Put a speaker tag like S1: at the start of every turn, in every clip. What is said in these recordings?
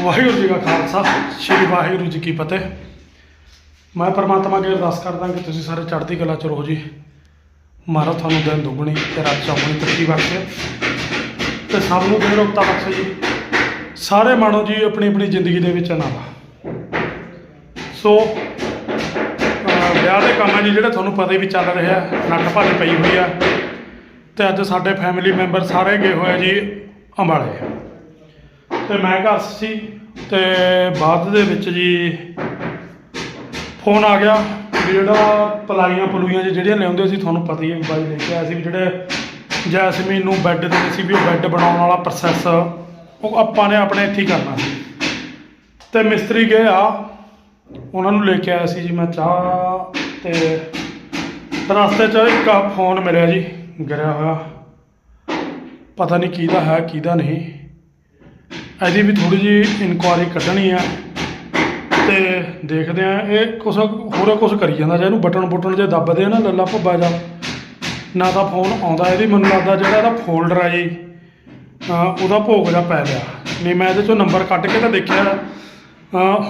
S1: ਵਾਹਿਗੁਰੂ ਜੀ ਕਾ ਖਾਲਸਾ, ਸ੍ਰੀ ਵਾਹਿਗੁਰੂ ਜੀ ਕੀ ਫਤਿਹ। ਮੈਂ ਪਰਮਾਤਮਾ ਅੱਗੇ ਅਰਦਾਸ ਕਰਦਾ ਕਿ ਤੁਸੀਂ ਸਾਰੇ ਚੜ੍ਹਦੀ ਕਲਾ ਚ ਰਹੋ ਜੀ। ਮਹਾਰਾਜ ਤੁਹਾਨੂੰ ਦਿਨ ਦੁੱਗਣੀ ਤੇ ਰਾਤ ਚੌਗੁਣੀ ਤਰੱਕੀ ਬਖਸ਼ੇ। ਤੇ ਸਭ ਨੂੰ ਦਿਨ ਰੁਕਤਾ ਬਖਸ਼ੇ ਜੀ। ਸਾਰੇ ਮਾਣੋ ਜੀ, ਆਪਣੀ ਆਪਣੀ ਜ਼ਿੰਦਗੀ ਦੇ ਵਿੱਚ ਆਨੰਦ ਸੋ ਵਿਆਹ ਦੇ ਕੰਮ ਹੈ ਜੀ ਜਿਹੜੇ ਤੁਹਾਨੂੰ ਪਤਾ ਹੀ ਵੀ ਚੱਲ ਰਿਹਾ ਨੱਟ ਭੱਜ ਪਈ ਹੋਈ ਆ। ਤੇ ਅੱਜ ਸਾਡੇ ਫੈਮਿਲੀ ਮੈਂਬਰ ਸਾਰੇ ਗਏ ਹੋਏ ਆ ਜੀ ਅੰਬਾਲੇ। ਤੇ ਮੈਂ ਘਰ ਸੀ ਤੇ ਬਾਅਦ ਦੇ ਵਿੱਚ ਜੀ ਫੋਨ ਆ ਗਿਆ ਵੀ ਜਿਹੜਾ ਪਲਾਈਆਂ ਪਲੂਈਆਂ ਜੀ ਜਿਹੜੀਆਂ ਲਿਆਉਂਦੇ ਸੀ, ਤੁਹਾਨੂੰ ਪਤਾ ਹੀ ਹੈ ਵੀ ਬਾਈ ਲੈ ਕੇ ਆਇਆ ਸੀ ਵੀ ਜਿਹੜੇ ਜੈਸਮੀਨ ਨੂੰ ਬੈੱਡ ਦੇ ਸੀ ਵੀ ਉਹ ਬੈੱਡ ਬਣਾਉਣ ਵਾਲਾ ਪ੍ਰੋਸੈਸ ਉਹ ਆਪਾਂ ਨੇ ਆਪਣੇ ਇੱਥੇ ਹੀ ਕਰਨਾ ਸੀ। ਤੇ ਮਿਸਤਰੀ ਗਏ ਆ, ਉਹਨਾਂ ਨੂੰ ਲੈ ਕੇ ਆਇਆ ਸੀ ਜੀ ਮੈਂ ਚਾਹ ਤੇ ਰਸਤੇ 'ਚ ਇੱਕ ਫੋਨ ਮਿਲਿਆ ਜੀ, ਗਿਰਿਆ ਹੋਇਆ। ਪਤਾ ਨਹੀਂ ਕਿਹਦਾ ਹੈ ਕਿਹਦਾ ਨਹੀਂ। ਇਹਦੀ ਵੀ ਥੋੜੀ ਜੀ ਇਨਕੁਆਰੀ ਕੱਢਣੀ ਆ ਤੇ ਦੇਖਦੇ ਆ, ਇਹ ਕੁਛ ਹੋਰ ਕੁਛ ਕਰੀ ਜਾਂਦਾ, ਜੇ ਇਹਨੂੰ ਬਟਨ ਬੁਟਨ ਜੇ ਦੱਬਦੇ ਆ ਨਾ ਲੱਲਾ ਭੱਬਾ ਜਾ ਨਾ ਤਾਂ ਫੋਨ ਆਉਂਦਾ ਇਹਦੀ ਮੈਨੂੰ ਲੱਗਦਾ ਜਿਹੜਾ ਇਹਦਾ ਫੋਲਡਰ ਆ ਜੀ ਉਹਦਾ ਭੋਗ ਜਾ ਪੈ ਗਿਆ। ਨਹੀਂ, ਮੈਂ ਇਹਦੇ ਚੋਂ ਨੰਬਰ ਕੱਟ ਕੇ ਤਾਂ ਦੇਖਿਆ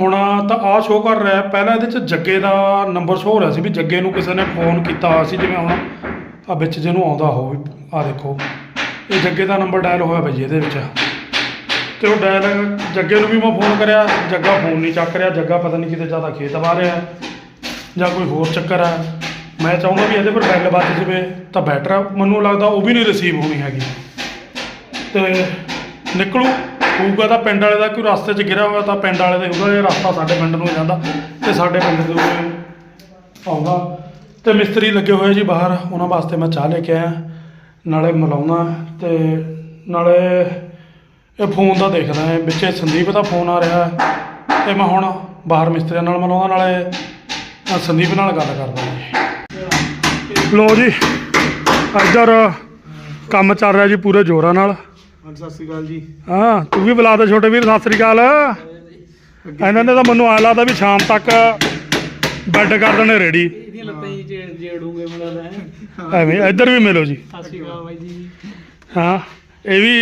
S1: ਹੁਣ ਤਾਂ ਆਹ ਸ਼ੋਅ ਕਰ ਰਿਹਾ, ਪਹਿਲਾਂ ਇਹਦੇ ਚ ਜੱਗੇ ਦਾ ਨੰਬਰ ਸ਼ੋਅ ਹੋ ਰਿਹਾ ਸੀ ਵੀ ਜੱਗੇ ਨੂੰ ਕਿਸੇ ਨੇ ਫੋਨ ਕੀਤਾ ਹੋਇਆ ਸੀ, ਜਿਵੇਂ ਹੁਣ ਆ ਵਿੱਚ ਜਿਹਨੂੰ ਆਉਂਦਾ ਹੋਵੇ ਆ ਦੇਖੋ, ਇਹ ਜੱਗੇ ਦਾ ਨੰਬਰ ਡਾਇਲ ਹੋਇਆ ਭਾਈ ਇਹਦੇ ਵਿੱਚ। ਤੇ ਉਹ ਡਾਇਲ ਜੱਗੇ ਨੂੰ ਵੀ ਮੈਂ ਫੋਨ ਕਰਿਆ, ਜੱਗਾ ਫੋਨ ਨਹੀਂ ਚੱਕ ਰਿਹਾ, ਜੱਗਾ ਪਤਾ ਨਹੀਂ ਕਿਤੇ ਜ਼ਿਆਦਾ ਖੇਤ ਵਾ ਰਿਹਾ ਜਾਂ ਕੋਈ ਹੋਰ ਚੱਕਰ ਹੈ। ਮੈਂ ਚਾਹੁੰਦਾ ਵੀ ਇਹਦੇ ਪਰ ਬੈਲ ਵੱਜ ਜਾਵੇ ਤਾਂ ਬੈਟਰ ਆ, ਮੈਨੂੰ ਲੱਗਦਾ ਉਹ ਵੀ ਨਹੀਂ ਰਿਸੀਵ ਹੋਣੀ ਹੈਗੀ। ਤੇ ਨਿਕਲੂ, ਹੋਊਗਾ ਤਾਂ ਪਿੰਡ ਵਾਲੇ ਦਾ ਕੋਈ ਰਸਤੇ 'ਚ ਗਿਰਿਆ ਹੋਇਆ ਤਾਂ ਪਿੰਡ ਵਾਲੇ ਦਾ ਹੋਊਗਾ ਇਹ ਰਸਤਾ ਸਾਡੇ ਪਿੰਡ ਨੂੰ ਜਾਂਦਾ ਤੇ ਸਾਡੇ ਪਿੰਡ ਦੇ ਉਰੇ ਆਉਂਦਾ। ਤੇ ਮਿਸਤਰੀ ਲੱਗੇ ਹੋਏ ਜੀ ਬਾਹਰ, ਉਹਨਾਂ ਵਾਸਤੇ ਮੈਂ ਚਾਹ ਲੈ ਕੇ ਆਇਆ, ਨਾਲੇ ਮਿਲਾਉਣਾ ਤੇ ਨਾਲੇ ਇਹ ਫੋਨ ਦਾ ਦੇਖਦਾ ਹੈ ਵਿੱਚੇ ਸੰਦੀਪ ਦਾ ਫੋਨ ਆ ਰਿਹਾ ਹੈ ਤੇ ਮੈਂ ਹੁਣ ਬਾਹਰ ਮਿਸਤਰੀਆਂ ਨਾਲ ਮਿਲਾਉਂਦਾ ਨਾਲੇ ਸੰਦੀਪ ਨਾਲ ਗੱਲ ਕਰਦਾ ਲੋ ਜੀ ਇੱਧਰ ਕੰਮ ਚੱਲ ਰਿਹਾ ਜੀ ਪੂਰੇ ਜ਼ੋਰਾਂ ਨਾਲ।
S2: ਸਤਿ ਸ਼੍ਰੀ ਅਕਾਲ ਜੀ।
S1: ਹਾਂ ਤੂੰ ਵੀ ਬੁਲਾ ਦੇ ਛੋਟੇ ਵੀਰ ਸਤਿ ਸ੍ਰੀ ਅਕਾਲ। ਇਹਨਾਂ ਨੇ ਤਾਂ ਮੈਨੂੰ ਆ ਲੱਗਦਾ ਵੀ ਸ਼ਾਮ ਤੱਕ ਬੈੱਡ ਕਰ ਦੇਣੇ ਰੈਡੀ।
S3: ਇਹਦੀਆਂ ਲੱਤਾਂ ਹੀ ਜੇੜ ਜੇੜੂਗੇ ਮੁੰਡਾ ਲੈ
S1: ਐਵੇਂ ਇੱਧਰ ਵੀ ਮਿਲੋ ਜੀ।
S3: ਸਤਿ ਸ਼੍ਰੀ ਅਕਾਲ ਬਾਈ ਜੀ।
S1: ਹਾਂ ਇਹ ਵੀ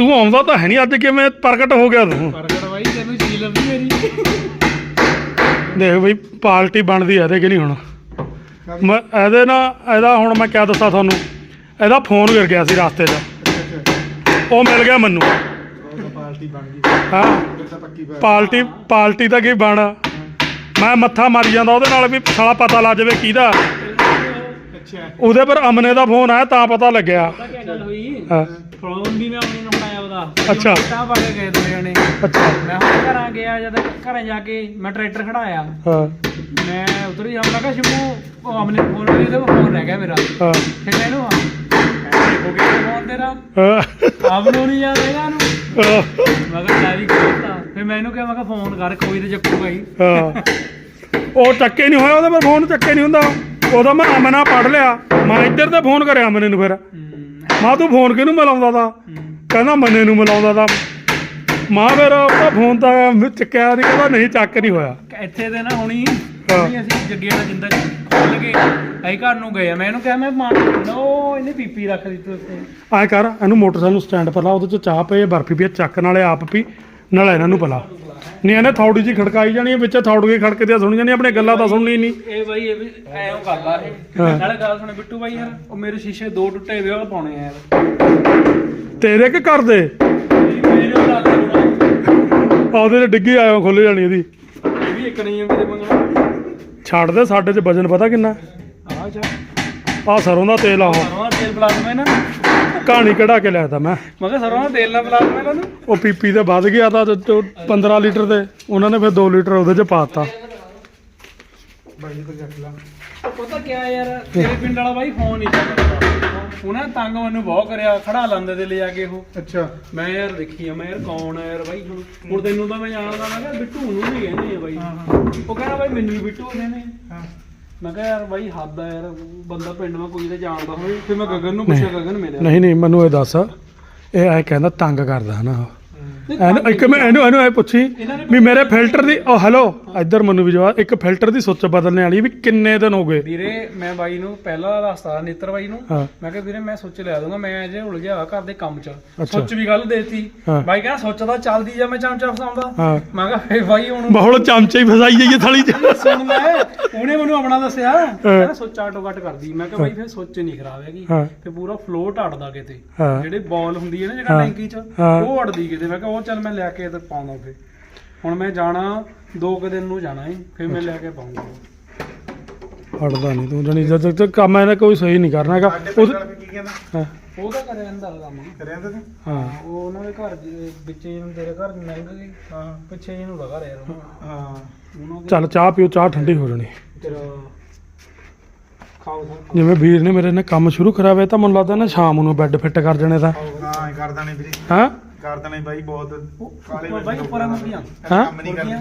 S1: ਤੂੰ ਆਉਂਦਾ ਤਾਂ ਹੈ ਨਹੀਂ ਅੱਜ ਕਿਵੇਂ ਪ੍ਰਗਟ ਹੋ ਗਿਆ ਤੂੰ?
S3: ਪ੍ਰਗਟ ਬਾਈ ਤੈਨੂੰ ਜੀ ਲੱਭੀ ਮੇਰੀ।
S1: ਦੇਖ ਬਈ ਪਾਰਟੀ ਬਣਦੀ ਆ ਇਹਦੇ ਕਿ ਨਹੀਂ ਹੁਣ? ਮੈਂ ਇਹਦੇ ਨਾ ਇਹਦਾ ਹੁਣ ਮੈਂ ਕਿਆ ਦੱਸਾਂ ਤੁਹਾਨੂੰ? ਇਹਦਾ ਫੋਨ ਗਿਰ ਗਿਆ ਸੀ ਰਸਤੇ 'ਚ। ਉਹ ਮਿਲ ਗਿਆ ਮੈਨੂੰ।
S2: ਪਾਰਟੀ ਬਣ ਗਈ।
S1: ਹਾਂ। ਪਾਰਟੀ ਪਾਰਟੀ ਦਾ ਕੀ ਬਣ? ਮੈਂ ਮੱਥਾ ਮਾਰੀ ਜਾਂਦਾ ਉਹਦੇ ਨਾਲ ਵੀ ਸਾਲਾ ਪਤਾ ਲੱਗ ਜਾਵੇ ਕਿਹਦਾ।
S2: ਅੱਛਾ।
S1: ਉਹਦੇ ਪਰ ਅਮਨੇ ਦਾ ਫੋਨ ਆਇਆ ਤਾਂ ਪਤਾ ਲੱਗਿਆ।
S3: ਫੋਨ ਵੀ ਮੈਂ ਉਹਨੇ ਨੂੰ ਉਹਦਾ
S1: ਅੱਛਾ।
S3: ਤਾਂ ਪਾ ਕੇ ਗਏ ਦੋ ਜਣੇ
S1: ਅੱਛਾ।
S3: ਮੈਂ ਹੁਣ ਘਰਾਂ ਗਿਆ ਜਦ ਘਰੇ ਜਾ ਕੇ ਮੈਂ ਟਰੈਕਟਰ ਖੜਾਇਆ।
S1: ਹਾਂ।
S3: ਮੈਂ ਉਧਰ ਹੀ ਆਉਣ ਲੱਗਾ ਸ਼ਿਮੂ ਉਹ ਅਮਨੇ ਫੋਨ ਲਈ ਤੇ ਫੋਨ ਰਹਿ ਗਿਆ ਮੇਰਾ।
S1: ਹਾਂ।
S3: ਫਿਰ ਮੈਨੂੰ ਹੋ ਗਿਆ ਫੋਨ ਤੇਰਾ?
S1: ਹਾਂ,
S3: ਆਪ ਨੂੰ ਨਹੀਂ ਯਾਦ ਹੈਗਾ ਨੂੰ
S1: ਹਾਂ,
S3: ਮੈਂ ਕਿਹਾ ਡੈਡੀ ਕੋਲਤਾ ਫਿਰ ਮੈਨੂੰ ਕਿਹਾ ਮੈਂ ਕਿਹਾ ਫੋਨ ਕਰ ਕੋਈ ਤੇ ਚੱਕੂਗਾ ਹੀ
S1: ਹਾਂ। ਉਹ ਚੱਕੇ ਨਹੀਂ ਹੋਇਆ ਉਹਦੇ ਪਰ ਫੋਨ ਚੱਕੇ ਨਹੀਂ ਹੁੰਦਾ। ਉਹਦਾ ਮੈਂ ਅਮਨਾ ਪੜ ਲਿਆ। ਮੈਂ ਇੱਧਰ ਤੇ ਫੋਨ ਕਰਿਆ ਅਮਨੇ ਨੂੰ ਫਿਰ। ਮਾਂ ਤੂੰ ਫੋਨ ਕਿਹਨੂੰ ਮਿਲਾਉਂਦਾ ਤਾ? ਕਹਿੰਦਾ ਮੰਨੇ ਨੂੰ ਮਿਲਾਉਂਦਾ ਤਾ। ਮਾਂ ਫਿਰ ਉਹਦਾ ਫੋਨ ਤਾਂ ਚੱਕਿਆ ਨਹੀਂ ਕਹਿੰਦਾ ਨਹੀਂ ਚੱਕ ਨਹੀਂ ਹੋਇਆ।
S3: ਇੱਥੇ ਦੇ ਨਾ ਹੁਣੀ ਹੁਣੀ ਅਸੀਂ ਜੱਗੇ ਵਾਲਾ ਜਿੰਦਾ ਖੋਲ ਕੇ ਅਸੀਂ ਘਰ ਨੂੰ ਗਏ ਆ। ਮੈਂ ਇਹਨੂੰ ਕਿਹਾ ਮੈਂ ਮਾਂ ਨੋ ਇਹਨੇ ਪੀਪੀ ਰੱਖ ਦਿੱਤੀ ਉੱਤੇ
S1: ਐ ਕਰ ਇਹਨੂੰ ਮੋਟਰਸਾਈਕਲ ਨੂੰ ਸਟੈਂਡ ਪਰ ਲਾ ਉਹਦੇ ਚ ਚਾਹ ਪਈ ਹੈ, ਬਰਫੀ ਹੈ, ਚੱਕ ਨਾਲੇ ਆਪ ਪੀ ਨਾਲੇ ਇਹਨਾਂ ਨੂੰ ਪਿਲਾ। ਨਹੀਂ ਇਹਨੇ ਥੌੜੀ ਜੀ ਖੜਕਾਈ ਜਾਣੀ ਹੈ, ਵਿੱਚ ਥੌੜੀਆਂ ਖੜਕਦੀਆਂ ਸੁਣ ਜਾਣੀ ਆਪਣੀ ਗੱਲਾਂ ਤਾਂ ਸੁਣਨੀ ਨਹੀਂ।
S3: ਇਹ ਬਾਈ ਇਹ ਵੀ ਐਂ ਉਹ ਕਰਦਾ ਇਹ। ਨਾਲੇ ਗੱਲ ਸੁਣ ਬਿੱਟੂ ਬਾਈ ਯਾਰ ਉਹ ਮੇਰੇ ਸ਼ੀਸ਼ੇ ਦੋ ਟੁੱਟੇ ਹੋਏ ਉਹ ਪਾਉਣੇ ਆ ਯਾਰ।
S1: ਤੇਰੇ ਕਿ ਕਰਦੇ
S3: ਇਹ ਮੇਰੇ ਉਹ ਲੱਗ ਰਿਹਾ
S1: ਉਹਦੇ ਚ ਡਿੱਗੀ ਆਇਓ ਖੁੱਲ ਜਾਣੀ ਇਹਦੀ।
S3: ਇਹ ਵੀ ਇੱਕ ਨਹੀਂ ਹੈ ਮੇਰੇ ਮੰਗਣਾ।
S1: ਛੱਡ ਦੇ ਸਾਡੇ ਚ ਵਜਨ ਪਤਾ ਕਿੰਨਾ?
S3: ਆਹ ਜਾ
S1: ਆ ਸਰੋਂ ਦਾ ਤੇਲ ਆਹ
S3: ਸਰੋਂ ਦਾ ਤੇਲ ਦਵਾਂ ਇਹਨਾਂ ਨੂੰ।
S1: ਕਹਾਣੀ ਕਢਾ ਕੇ ਲਿਆ ਤਾ ਮੈਂ।
S3: ਮੈਂ ਕਿਹਾ ਸਰੋਂ ਦਾ ਤੇਲ ਨਾ ਪਲਾ ਦਵਾਂ ਇਹਨਾਂ ਨੂੰ
S1: ਉਹ ਪੀਪੀ ਤੇ ਵੱਧ ਗਿਆ ਤਾਂ ਤੇ ਤੇ 15 ਲੀਟਰ ਦੇ ਉਹਨਾਂ ਨੇ ਫਿਰ 2 ਲੀਟਰ ਉਹਦੇ ਚ ਪਾਤਾ
S2: ਬਾਈ ਤੋਂ ਲਾ।
S3: ਪਤਾ ਕਿਆ ਯਾਰ ਤੇਰੇ ਪਿੰਡ ਵਾਲਾ ਬਾਈ ਫੋਨ ਨਹੀਂ ਚੱਕਦਾ। ਉਹਨਾਂ ਨੇ ਤੰਗ ਮੈਨੂੰ ਬਹੁਤ ਕਰਿਆ ਖੜਾ ਲਾਂਦੇ ਤੇ ਲੈ ਜਾ ਕੇ ਉਹ।
S2: ਅੱਛਾ।
S3: ਮੈਂ ਯਾਰ ਦੇਖੀ ਆ ਮੈਂ ਯਾਰ ਕੌਣ ਆ ਯਾਰ ਬਾਈ ਹੁਣ। ਹੁਣ ਤੈਨੂੰ ਤਾਂ ਮੈਂ ਜਾਣਦਾ ਮੈਂ ਕਿਹਾ ਬਿੱਟੂ ਨੂੰ ਵੀ ਕਹਿੰਦੇ ਆ ਬਾਈ। ਉਹ ਕਹਿੰਦਾ ਬਾਈ ਮੈਨੂੰ ਵੀ ਬਿੱਟੂ ਕਹਿੰਦੇ ਆ। ਮੈਂ ਕਿਹਾ ਯਾਰ ਬਾਈ ਹੱਦ ਆ ਯਾਰ ਬੰਦਾ ਪਿੰਡ ਮੈਂ ਕੋਈ ਤਾਂ ਜਾਣਦਾ ਹੋਵੇ ਫਿਰ ਮੈਂ ਗਗਨ ਨੂੰ ਪੁੱਛਿਆ ਗਗਨ ਮਿਲਿਆ
S1: ਨਹੀਂ ਨਹੀਂ ਮੈਨੂੰ ਇਹ ਦੱਸ ਇਹ ਐ ਕਹਿੰਦਾ ਤੰਗ ਕਰਦਾ ਹਨਾ ਉਹ। ਇਹਨੂੰ ਇੱਕ ਮੈਂ ਇਹਨੂੰ ਇਹਨੂੰ ਇਹ ਪੁੱਛੀ ਵੀ ਮੇਰੇ ਫਿਲਟਰ ਦੀ ਉਹ ਹੈਲੋ ਇੱਧਰ ਮੈਨੂੰ ਵੀ ਜਵਾਬ ਇੱਕ ਫਿਲਟਰ ਦੀ ਸੁੱਚ ਬਦਲਣੇ ਵਾਲੀ ਵੀ ਕਿੰਨੇ ਦਿਨ ਹੋ ਗਏ।
S3: ਵੀਰੇ ਮੈਂ ਬਾਈ ਨੂੰ ਪਹਿਲਾਂ ਦੱਸਤਾ ਨਿੱਤਰ ਬਾਈ ਨੂੰ।
S1: ਹਾਂ।
S3: ਮੈਂ ਕਿਹਾ ਵੀਰੇ ਮੈਂ ਸੁੱਚ ਲਿਆ ਦੂੰਗਾ ਮੈਂ ਅਜੇ ਉਲਝਿਆ ਹੋਇਆ ਘਰ ਦੇ ਕੰਮ 'ਚ। ਸੁੱਚ ਵੀ ਗੱਲ ਦੇਤੀ।
S1: ਹਾਂ।
S3: ਬਾਈ ਕਹਿੰਦਾ ਸੁੱਚ ਤਾਂ ਚੱਲਦੀ ਜਾ ਮੈਂ ਚਮਚਾ ਫਸਾਉਂਦਾ।
S1: ਹਾਂ।
S3: ਮੈਂ ਕਿਹਾ ਫੇ ਬਾਈ ਹੁਣ
S1: ਬਹੁਤ ਚਮਚੇ ਹੀ ਫਸਾਈ ਜਾਈਏ ਥਾਲੀ 'ਚ।
S3: ਸੁਣ ਲੈ ਉਹਨੇ ਮੈਨੂੰ ਆਪਣਾ ਦੱਸਿਆ। ਕਹਿੰਦਾ ਸੁੱਚ ਆਟੋ ਕੱਟ ਕਰਦੀ। ਮੈਂ ਕਿਹਾ ਬਾਈ ਫਿਰ ਸੁੱਚ ਨਹੀਂ ਖਰਾਬ ਹੈਗੀ।
S1: ਹਾਂ।
S3: ਤੇ ਪੂਰਾ ਫਲੋ ਢੜਦਾ ਕਿਤੇ।
S1: ਹਾਂ।
S3: ਜਿਹੜੇ ਬਾਲ ਹੁੰਦੀ ਹੈ ਨਾ ਜਿਹੜਾ
S1: ਹਾਂ।
S3: ਟੈਂਕੀ 'ਚ
S1: ਹਾਂ।
S3: ਉਹ ਅੜਦੀ ਕਿਤੇ। ਮੈਂ ਕਿਹਾ ਉਹ ਚੱਲ ਮੈਂ ਲੈ ਕੇ ਤੇ ਪਾਉਂਦਾ ਫੇ ਹੁਣ ਮੈਂ ਜਾਣਾ ਦੋ ਕੁ ਦਿਨ ਨੂੰ ਜਾਣਾ ਹੈ ਫਿਰ ਮੈਂ ਲੈ ਕੇ ਪਾਉਂਗਾ
S1: ਹਟਦਾ ਨਹੀਂ ਤੂੰ ਜਣੀ ਜਦ ਤੱਕ ਕੰਮ ਇਹਨੇ ਕੋਈ ਸਹੀ ਨਹੀਂ ਕਰਨਾ ਹੈਗਾ।
S2: ਸਾਡੇ
S1: ਉਹ
S2: ਪਿੰਡ ਵਾਲਾ ਕੀ ਕਹਿੰਦਾ?
S1: ਹਾਂ?
S3: ਉਹ ਤਾਂ ਕਰਿਆ ਜਾਂਦਾ ਕੰਮ
S2: ਕਰਿਆ ਤਾਂ? ਤੂੰ
S1: ਹਾਂ
S3: ਉਹ ਉਹਨਾਂ ਦੇ ਘਰ ਦੇ ਵਿੱਚ ਇਹਨੂੰ ਤੇਰੇ ਘਰ ਲੰਘ ਗਈ
S2: ਹਾਂ।
S3: ਪਿੱਛੇ ਇਹਨੂੰ ਲਗਾ ਰਿਹਾ ਯਾਰ
S2: ਹਾਂ।
S3: ਉਹਨਾਂ ਦੇ
S1: ਚੱਲ ਚਾਹ ਪੀਓ ਚਾਹ ਠੰਡੀ ਹੋ ਜਾਣੀ।
S3: ਤੇਰਾ ਖਾਓ
S1: ਜਿਵੇਂ ਵੀਰ ਨੇ ਮੇਰੇ ਨੇ ਕੰਮ ਸ਼ੁਰੂ ਹੋਇਆ ਤਾਂ ਮੈਨੂੰ ਲੱਗਦਾ ਨਾ ਸ਼ਾਮ ਨੂੰ ਬੈੱਡ ਫਿੱਟ ਕਰ ਜਣੇ ਤਾਂ।
S2: ਹਾਂ ਇਹ ਕਰ ਦੇਣੇ ਵੀਰੇ।
S1: ਹਾਂ?
S2: ਕਰ ਦੇਣੇ ਬਾਈ ਬਹੁਤ ਕਾਲੇ
S3: ਉਹ ਬਾਈ ਉੱਪਰ ਮੁਰਗੀਆਂ।
S1: ਹਾਂ?
S2: ਕੰਮ ਨਹੀਂ ਕਰਦੇ।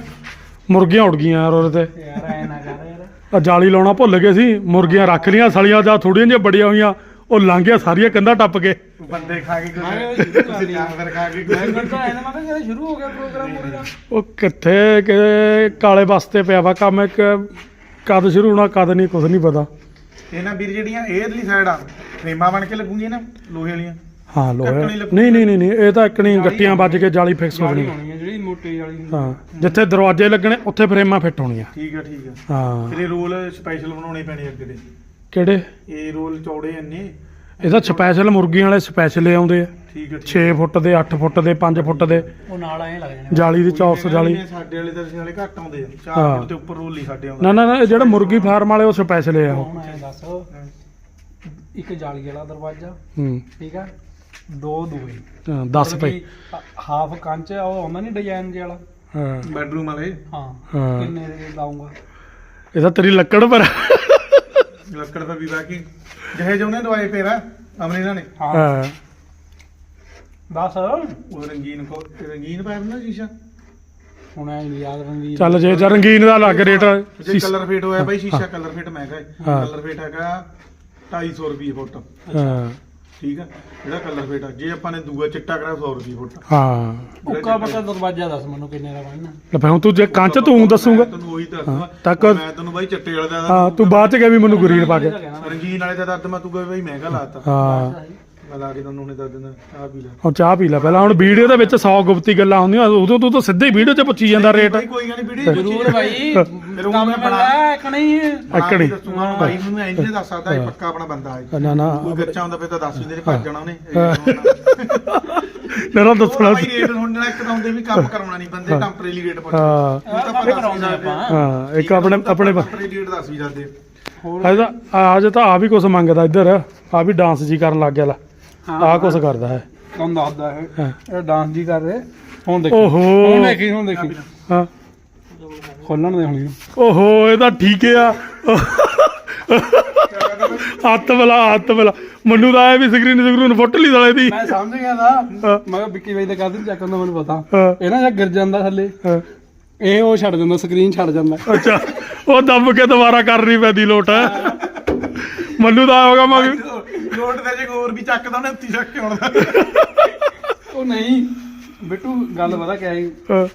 S1: ਮੁਰਗੀਆਂ ਉੱਡ ਗਈਆਂ ਯਾਰ ਉਹਦੇ ਤੇ।
S3: ਯਾਰ ਐ ਨਾ ਕਰ ਯਾਰ।
S1: ਆ ਜਾਲੀ ਲਾਉਣਾ ਭੁੱਲ ਗਏ ਸੀ ਮੁਰਗੀਆਂ ਰੱਖ ਲੀਆਂ ਸਲੀਆਂ ਜਾਂ ਥੋੜੀਆਂ ਜਿਹੀਆਂ ਬੜੀਆਂ ਹੋਈਆਂ ਉਹ ਲੰਘ ਗਿਆ ਸਾਰੀਆਂ ਕੰਧਾਂ ਟੱਪ ਕੇ।
S2: ਬੰਦੇ ਖਾ ਕੇ ਕੁਝ
S3: ਸ਼ੁਰੂ ਕਰ ਲਈ।
S2: ਜਾਨਵਰ ਖਾ ਕੇ
S3: ਮੈਂ
S2: ਕੁਝ
S3: ਕਹਿੰਦਾ ਐ ਨਾ ਮੈਂ ਕਿਹਾ ਯਾਰ ਸ਼ੁਰੂ ਹੋ ਗਿਆ ਪ੍ਰੋਗਰਾਮ ਪੂਰੇ ਦਾ
S1: ਉਹ ਕਿੱਥੇ ਕਿ ਕਾਲੇ ਬਸਤੇ ਪਿਆ ਵਾ ਕੰਮ ਇੱਕ ਕਦ ਸ਼ੁਰੂ ਹੋਣਾ ਕਦ ਨਹੀਂ ਕੁਝ ਨਹੀਂ ਪਤਾ।
S2: ਇਹ ਨਾ ਵੀਰ ਜਿਹੜੀਆਂ ਇਹਲੀ ਸਾਈਡ ਆ। ਫਰੇਮਾਂ ਬਣ ਕੇ ਲੱਗੂਗੀਆਂ ਨਾ ਲੋਹੇ ਵਾਲੀਆਂ।
S1: ਹਾਂ ਲੋਹਾ
S2: ਲੱਗੂ।
S1: ਨਹੀਂ ਨਹੀਂ ਨਹੀਂ ਨਹੀਂ ਇਹ ਤਾਂ ਇੱਕ ਨਹੀਂ ਗੱਟੀਆਂ ਵੱਜ ਕੇ ਜਾਲੀ ਫਿਕਸ ਹੋ ਜਾਣੀ
S3: ਹੋਣੀ ਹੈ ਜਿਹੜੀ ਮੋਟੀ ਵਾਲੀ ਹੁੰਦੀ
S1: ਹਾਂ ਜਿੱਥੇ ਦਰਵਾਜ਼ੇ ਲੱਗਣੇ ਉੱਥੇ ਫਰੇਮਾਂ ਫਿੱਟ ਹੋਣੀਆਂ।
S2: ਠੀਕ ਆ ਠੀਕ ਆ।
S1: ਹਾਂ।
S2: ਫਿਰ ਇਹ ਰੋਲ ਸਪੈਸ਼ਲ ਬਣਾਉਣੇ ਪੈਣੇ ਅੱਗੇ ਦੇ।
S1: ਕਿਹੜੇ?
S2: ਇਹ ਰੋਲ ਚੌੜੇ ਇੰਨੇ।
S1: ਇਹਦਾ ਸਪੈਸ਼ਲ ਮੁਰਗੀਆਂ ਵਾਲੇ ਸਪੈਸ਼ਲ ਆਉਂਦੇ ਆ।
S2: ਠੀਕ ਆ ਠੀਕ
S1: 6 ਫੁੱਟ ਦੇ 8 ਫੁੱਟ ਦੇ 5 ਫੁੱਟ ਦੇ।
S3: ਉਹ ਨਾਲ ਐ ਲੱਗ ਜਾਣੇ।
S1: ਜਾਲੀ ਦੀ ਚੌਰਸ ਜਾਲੀ।
S2: ਸਾਡੇ ਵਾਲੇ ਤਾਂ ਵਾਲੇ ਘੱਟ ਆਉਂਦੇ ਆ।
S1: ਹਾਂ।
S2: 4 ਫੁੱਟ ਦੇ ਉੱਪਰ ਰੋਲ ਹੀ ਸਾਡੇ ਆਉਂਦਾ
S1: ਨਾ ਨਾ ਨਾ ਇਹ ਜਿਹੜਾ ਮੁਰਗੀ ਫਾਰਮ ਵਾਲੇ ਉਹ ਸਪੈਸ਼ਲ ਆ ਉਹ।
S3: ਹੁਣ ਐ ਦੱਸ। ਇੱਕ ਜਾਲੀ ਵਾਲਾ ਦਰਵਾਜ਼ਾ।
S1: ਹੂੰ।
S3: ਠੀਕ ਆ? ਦੋ ਦੂਏ।
S1: 10 ਪਏ
S3: ਹਾਫ ਕੰਚ ਆ, ਉਹ ਆਉਂਦਾ ਨਹੀਂ ਡਿਜ਼ਾਈਨ ਜਿਹਾ ਵਾਲਾ?
S1: ਹਾਂ।
S2: ਬੈਡਰੂਮ ਵਾਲੇ?
S3: ਹਾਂ। ਕਿੰਨੇ ਦੇ ਲਾਉਂਗਾ?
S1: ਇਹਦਾ ਤੇਰੀ ਲੱਕੜ ਪਰ
S2: ਲੱਕੜ ਦਾ ਵੀ ਬਾਕੀ ਜਿਹੇ ਜਿਹੇ ਉਹਨੇ ਦਵਾਏ ਫੇਰ ਅਮਰੀਨਾ ਨੇ?
S3: ਹਾਂ।
S1: ਹਾਂ।
S3: ਦੱਸ।
S2: ਉਹ ਰੰਗੀਨ ਕੋ ਰੰਗੀਨ ਪਾਇਆ ਨਾ ਸ਼ੀਸ਼ਾ?
S3: ਹੁਣ ਐ ਯਾਦ ਰੰਗੀ
S1: ਚੱਲ ਜੇ ਜਾਂ ਰੰਗੀਨ ਦਾ ਲੱਗ ਰੇਟ
S2: ਜੇ ਕਲਰ ਫੇਟ ਹੋਇਆ ਬਾਈ ਸ਼ੀਸ਼ਾ ਕਲਰ ਫੇਟ ਮਹਿੰਗਾ ਹੈ।
S1: ਹਾਂ।
S2: ਕਲਰ ਫੇਟ ਹੈਗਾ 250 ਰੁਪਏ ਫੁੱਟ।
S1: ਹਾਂ।
S2: ਠੀਕ ਆ? ਜਿਹੜਾ ਕਲਰ ਫੇਟ ਆ। ਜੇ ਆਪਾਂ ਨੇ ਦੂਆ ਚਿੱਟਾ ਕਰਾ 100 ਰੁਪਏ ਫੁੱਟ
S1: ਹਾਂ।
S3: ਉੱਕਾ ਬੱਕਾ ਦਰਵਾਜ਼ਾ ਦੱਸ ਮੈਨੂੰ ਕਿੰਨੇ ਦਾ ਬਣਨਾ।
S1: ਲੈ ਫਿਰ ਹੁਣ ਤੂੰ ਜੇ ਕੰਚ ਤੂੰ ਦੱਸੂਗਾ।
S2: ਤੈਨੂੰ ਉਹੀ ਦੱਸਦਾ
S1: ਤੱਕ-
S2: ਮੈਂ ਤੈਨੂੰ ਬਾਈ ਚਿੱਟੇ ਵਾਲੇ ਦਾ
S1: ਹਾਂ ਤੂੰ ਬਾਅਦ ਚ ਗਿਆ ਵੀ ਮੈਨੂੰ ਗਰੀਨ ਪਾ ਕੇ।
S2: ਰੰਗੀਨ ਵਾਲੇ ਦਾ ਦੱਸ ਮੈਂ ਤੂੰ ਕਹੇ ਬਾਈ ਮਹਿੰਗਾ ਲਾਤਾ।
S1: ਹਾਂ।
S2: ਮੈਂ ਲਾ ਕੇ ਤੈਨੂੰ ਉਹਨੇ ਦੱਸ ਦਿੰਦਾ ਆ ਵੀ ਲੈ।
S1: ਹੁਣ ਚਾਹ ਪੀ ਲੈ ਪਹਿਲਾਂ ਹੁਣ ਵੀਡੀਓ ਦੇ ਵਿੱਚ 100 ਗੁਪਤੀ ਗੱਲਾਂ ਹੁੰਦੀਆਂ ਉਦੋਂ ਤੂੰ ਤਾਂ ਸਿੱਧੇ ਹੀ ਵੀਡੀਓ 'ਚ ਪੁੱਛੀ ਜਾਂਦਾ ਰੇਟ
S2: ਬਾਈ ਕੋਈ ਗੱਲ ਨਹੀਂ ਵੀਡੀਓ
S3: ਜ਼ਰੂਰ ਭਾਈ
S2: ਉਹ
S3: ਕੰਮ
S2: ਮੈਂ
S3: ਮਿਲਦਾ ਇੱਕ ਨਹੀਂ।
S1: ਅੱਕੜੀ।
S2: ਦੱਸੂਗਾ ਉਹਨੂੰ ਬਾਈ ਨੂੰ ਮੈਂ ਇੰਜ ਨਹੀਂ ਦੱਸ ਸਕਦਾ ਇਹ ਪੱਕਾ ਆਪਣਾ ਬੰਦਾ ਹੈ।
S1: ਨਾ ਨਾ।
S2: ਕੋਈ ਬੱਚਾ ਹੁੰਦਾ ਫਿਰ ਤਾਂ ਦੱਸ ਦਿੰਦੇ ਨੇ ਭੱਜ ਜਾਣਾ ਉਹਨੇ।
S1: ਮੇਰਾ ਦੱਸਣਾ
S2: ਬਾਈ ਰੇਟ ਹੁੰਦਣਾ ਇੱਕ ਤਾਂ ਹੁੰਦੇ ਵੀ ਕੰਮ ਕਰਾਉਣਾ ਨਹੀਂ ਬੰਦੇ ਟੈਂਪਰੇਰੀ ਰੇਟ ਪੁੱਛਦੇ।
S1: ਹਾਂ।
S2: ਹੁਣ ਤਾਂ
S3: ਆਪੇ ਕਰਾਉਂਦੇ ਆਪਾਂ।
S1: ਹਾਂ ਇੱਕ ਆਪਣੇ ਆਪਣੇ
S2: ਟੈਂਪਰੇਰੀ ਰੇਟ ਦੱਸ ਵੀ ਜਾਂਦੇ
S1: ਅੱਜ ਤਾਂ ਆ ਵੀ ਕੁਝ ਮੰਗਦਾ ਇੱਧਰ। ਆ ਵੀ ਡਾਂਸ ਜੀ ਕਰਨ ਲੱਗ ਗਿਆ ਲੈ। ਆ ਕੁਝ ਕਰਦਾ ਹੈ।
S3: ਤੁਹਾਨੂੰ ਦੱਸਦਾ ਹੈ।
S1: ਹਾਂ।
S3: ਇਹ ਡਾਂਸ ਜੀ ਕਰ ਰਹੇ। ਹੁਣ ਦੇਖੀ।
S1: ਓਹੋ।
S3: ਹੁਣ ਦੇਖੀ ਹੁਣ ਦੇਖੀ।
S1: ਹਾਂ।
S3: ਖੋਲਣ ਦੇ ਹੁਣੀ।
S1: ਓਹੋ ਇਹ ਤਾਂ ਠੀਕ ਆ। ਹੱਥ ਬਲਾ ਹੱਥ ਬਲਾ। ਮੈਨੂੰ ਤਾਂ ਆਇਆ ਵੀ ਸਕਰੀਨ ਸਕਰੀਨ ਫੁੱਟ ਲਈ ਸਾਲੇ ਦੀ।
S3: ਮੈਂ ਸਮਝ ਗਿਆ ਦਾ
S1: ਹਾਂ,
S3: ਮੈਂ ਕਿਹਾ ਵਿੱਕੀ ਬਾਈ ਦਾ ਕਾਹਦੇ ਚੱਕ ਹੁੰਦਾ ਮੈਨੂੰ ਪਤਾ।
S1: ਹਾਂ,
S3: ਇਹ ਨਾ ਜਾਂ ਗਿਰ ਜਾਂਦਾ ਥੱਲੇ।
S1: ਹਾਂ।
S3: ਇਹ ਉਹ ਛੱਡ ਜਾਂਦਾ ਸਕਰੀਨ ਛੱਡ ਜਾਂਦਾ।
S1: ਅੱਛਾ। ਉਹ ਦੱਬ ਕੇ ਦੁਬਾਰਾ ਕਰਨੀ ਪੈਂਦੀ ਲੋਟ ਮੈਨੂੰ ਤਾਂ ਹੋਗਾ ਮੈਂ ਵੀ-
S2: ਲੋਟ ਤੇ ਜੇ ਹੋਰ ਵੀ ਚੱਕਦਾ ਉਹਨੇ ਉੱਤੀ ਚੱਕ ਕੇ ਆਉਣਾ।
S3: ਉਹ ਨਹੀਂ। ਬਿੱਟੂ ਗੱਲ ਪਤਾ ਕਿਆ ਹੈ
S1: ਹਾਂ,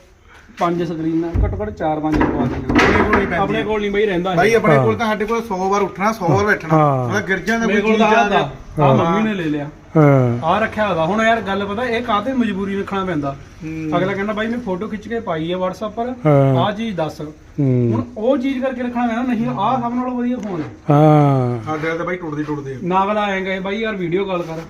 S3: ਪੰਜ ਸਕਰੀਨਾਂ ਘੱਟੋ ਘੱਟ ਚਾਰ ਪੰਜ ਪਵਾ ਦੇਣਾ
S2: ਆਪਣੇ ਕੋਲ ਨਹੀਂ
S3: ਬਈ ਰਹਿੰਦਾ
S2: ਬਾਈ
S3: ਇਹ।
S2: ਆਪਣੇ। ਕੋਲ ਤਾਂ ਸਾਡੇ ਕੋਲ 100 ਵਾਰ ਉੱਠਣਾ 100 ਵਾਰ ਬੈਠਣਾ।
S1: ਹਾਂ।
S2: ਉਹਦਾ ਗਿਰ ਜਾਂਦਾ
S3: ਮੇਰੇ
S2: ਕੋਈ
S3: ਕੋਲ
S2: ਚੀਜ਼
S3: ਤਾਂ
S2: ਆ
S3: ਆ। ਆ ਮੰਮੀ ਨੇ ਲੈ ਲਿਆ।
S1: ਹਾਂ।
S3: ਆ ਰੱਖਿਆ ਹੋਦਾ ਹੁਣ ਯਾਰ ਗੱਲ ਪਤਾ ਇਹ ਕਾਹਤੇ ਮਜਬੂਰੀ ਰੱਖਣਾ ਪੈਂਦਾ। ਅਗਲਾ ਕਹਿੰਦਾ ਬਾਈ ਮੈਂ ਫੋਟੋ ਖਿੱਚ ਕੇ ਪਾਈ ਹੈ WhatsApp ਪਰ।
S1: ਹਾਂ।
S3: ਆਹ ਚੀਜ਼ ਦੱਸ।
S1: ਹੂੰ,
S3: ਹੁਣ ਉਹ ਚੀਜ਼ ਕਰਕੇ ਰੱਖਣਾ ਪੈਂਦਾ ਨਹੀਂ ਆਹ ਸਭ ਨਾਲੋਂ ਵਧੀਆ ਫੋਨ ਹੈ
S1: ਹਾਂ।
S2: ਸਾਡੇ ਵਾਲੇ ਤਾਂ ਬਾਈ ਟੁੱਟਦੇ ਟੁੱਟਦੇ ਆ।
S3: ਨਾ ਅਗਲਾ ਆਏ ਗਏ ਬਾਈ ਯਾਰ ਵੀਡੀਓ ਕਾਲ ਕਰ।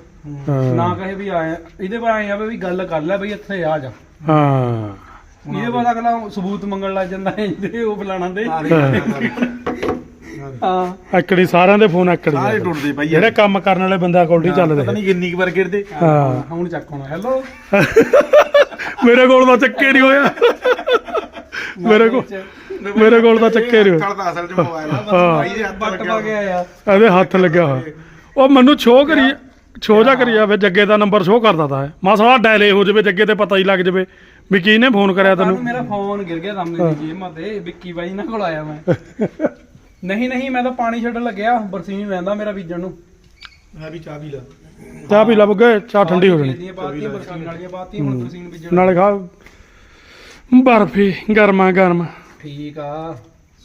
S1: ਹਾਂ,
S3: ਨਾ ਕਹੇ ਵੀ ਆਏ ਇਹਦੇ ਪਰ ਆਏ ਆ ਵੀ ਗੱਲ ਕਰ ਲੈ ਬਈ ਇੱਥੇ ਆ ਜਾ।
S1: ਹਾਂ।
S3: ਇਹਦੇ ਬਾਅਦ ਅਗਲਾ ਸਬੂਤ ਮੰਗਣ ਲੱਗ ਜਾਂਦਾ ਹੈ ਇਹਦੇ ਉਹ ਫਲਾਣਾ ਦੇ। ਹਾਂ
S1: ਐਕੜੀ ਸਾਰਿਆਂ ਦੇ ਫੋਨ ਐਕੜੀ
S2: ਸਾਰੇ ਟੁੱਟਦੇ ਬਾਈ
S1: ਜਿਹੜੇ ਕੰਮ ਕਰਨ ਵਾਲੇ ਬੰਦਿਆਂ ਕੋਲ ਨਹੀਂ
S2: ਪਤਾ
S1: ਚੱਲਦੇ।
S2: ਨਹੀਂ ਕਿੰਨੀ ਕੁ ਵਾਰ ਗਿਰਦੇ।
S1: ਹਾਂ।
S3: ਹੁਣ ਚੱਕ ਹੁਣ। ਹੈਲੋ
S1: ਮੇਰੇ ਕੋਲ ਤਾਂ ਚੱਕੇ ਨਹੀਂ ਹੋਇਆ ਮੇਰੇ ਕੋਲ ਮੇਰੇ ਕੋਲ ਤਾਂ ਚੱਕੇ ਨਹੀਂ ਹੋਇਆ
S2: ਕੱਲ ਤਾਂ ਅਸਲ ਚ ਮੋਬਾਈਲ ਆ। ਬਾਈ ਦੇ ਹੱਥ ਲੱਗਿਆ
S3: ਯਾਰ
S1: ਇਹਦੇ ਹੱਥ ਲੱਗਿਆ ਹੋਇਆ। ਉਹ ਮੈਨੂੰ ਸ਼ੋਅ ਕਰੀ ਸ਼ੋਅ ਜਾ ਕਰੀ ਜਾਵੇ ਜੱਗੇ ਦਾ ਨੰਬਰ ਸ਼ੋਅ ਕਰਦਾ ਤਾ ਮਸਲਾ ਡੈਲੇ ਹੋ ਜਾਵੇ ਜੱਗੇ ਤੇ ਪਤਾ ਹੀ ਲੱਗ ਜਾਵੇ ਵੀ ਕਿਹਨੇ ਫੋਨ ਕਰਿਆ
S3: ਤੈਨੂੰ। ਮੇਰਾ ਫੋਨ ਗਿਰ ਗਿਆ ਸਾਹਮਣੇ ਦੀ ਜੇਬ ਮਤੇ ਵਿੱਕੀ ਬਾਈ ਨਾਲ ਕੋਲ ਆਇਆ ਮੈਂ। ਨਹੀਂ ਨਹੀਂ ਮੈਂ ਤਾਂ ਪਾਣੀ ਛੱਡਣ ਲੱਗਿਆ ਬਰਸੀਨ ਰਹਿੰਦਾ ਮੇਰਾ ਬੀਜਣ ਨੂੰ।
S2: ਮੈਂ ਵੀ ਚਾਹ ਵੀ ਲਾ।
S1: ਚਾਹ ਪੀ ਲਾ ਬੁੱਗੇ ਚਾਹ ਠੰਡੀ ਹੋ ਜਾਣੀ।
S3: ਬਾਤੀਆਂ ਬਰਸੀਨ ਵਾਲੀਆਂ ਬਾਤੀਆਂ ਹੁਣ ਬਰਸੀਨ ਬੀਜਣ
S1: ਨਾਲੇ ਖਾ ਬਰਫੀ ਗਰਮਾ ਗਰਮ।
S3: ਠੀਕ ਆ।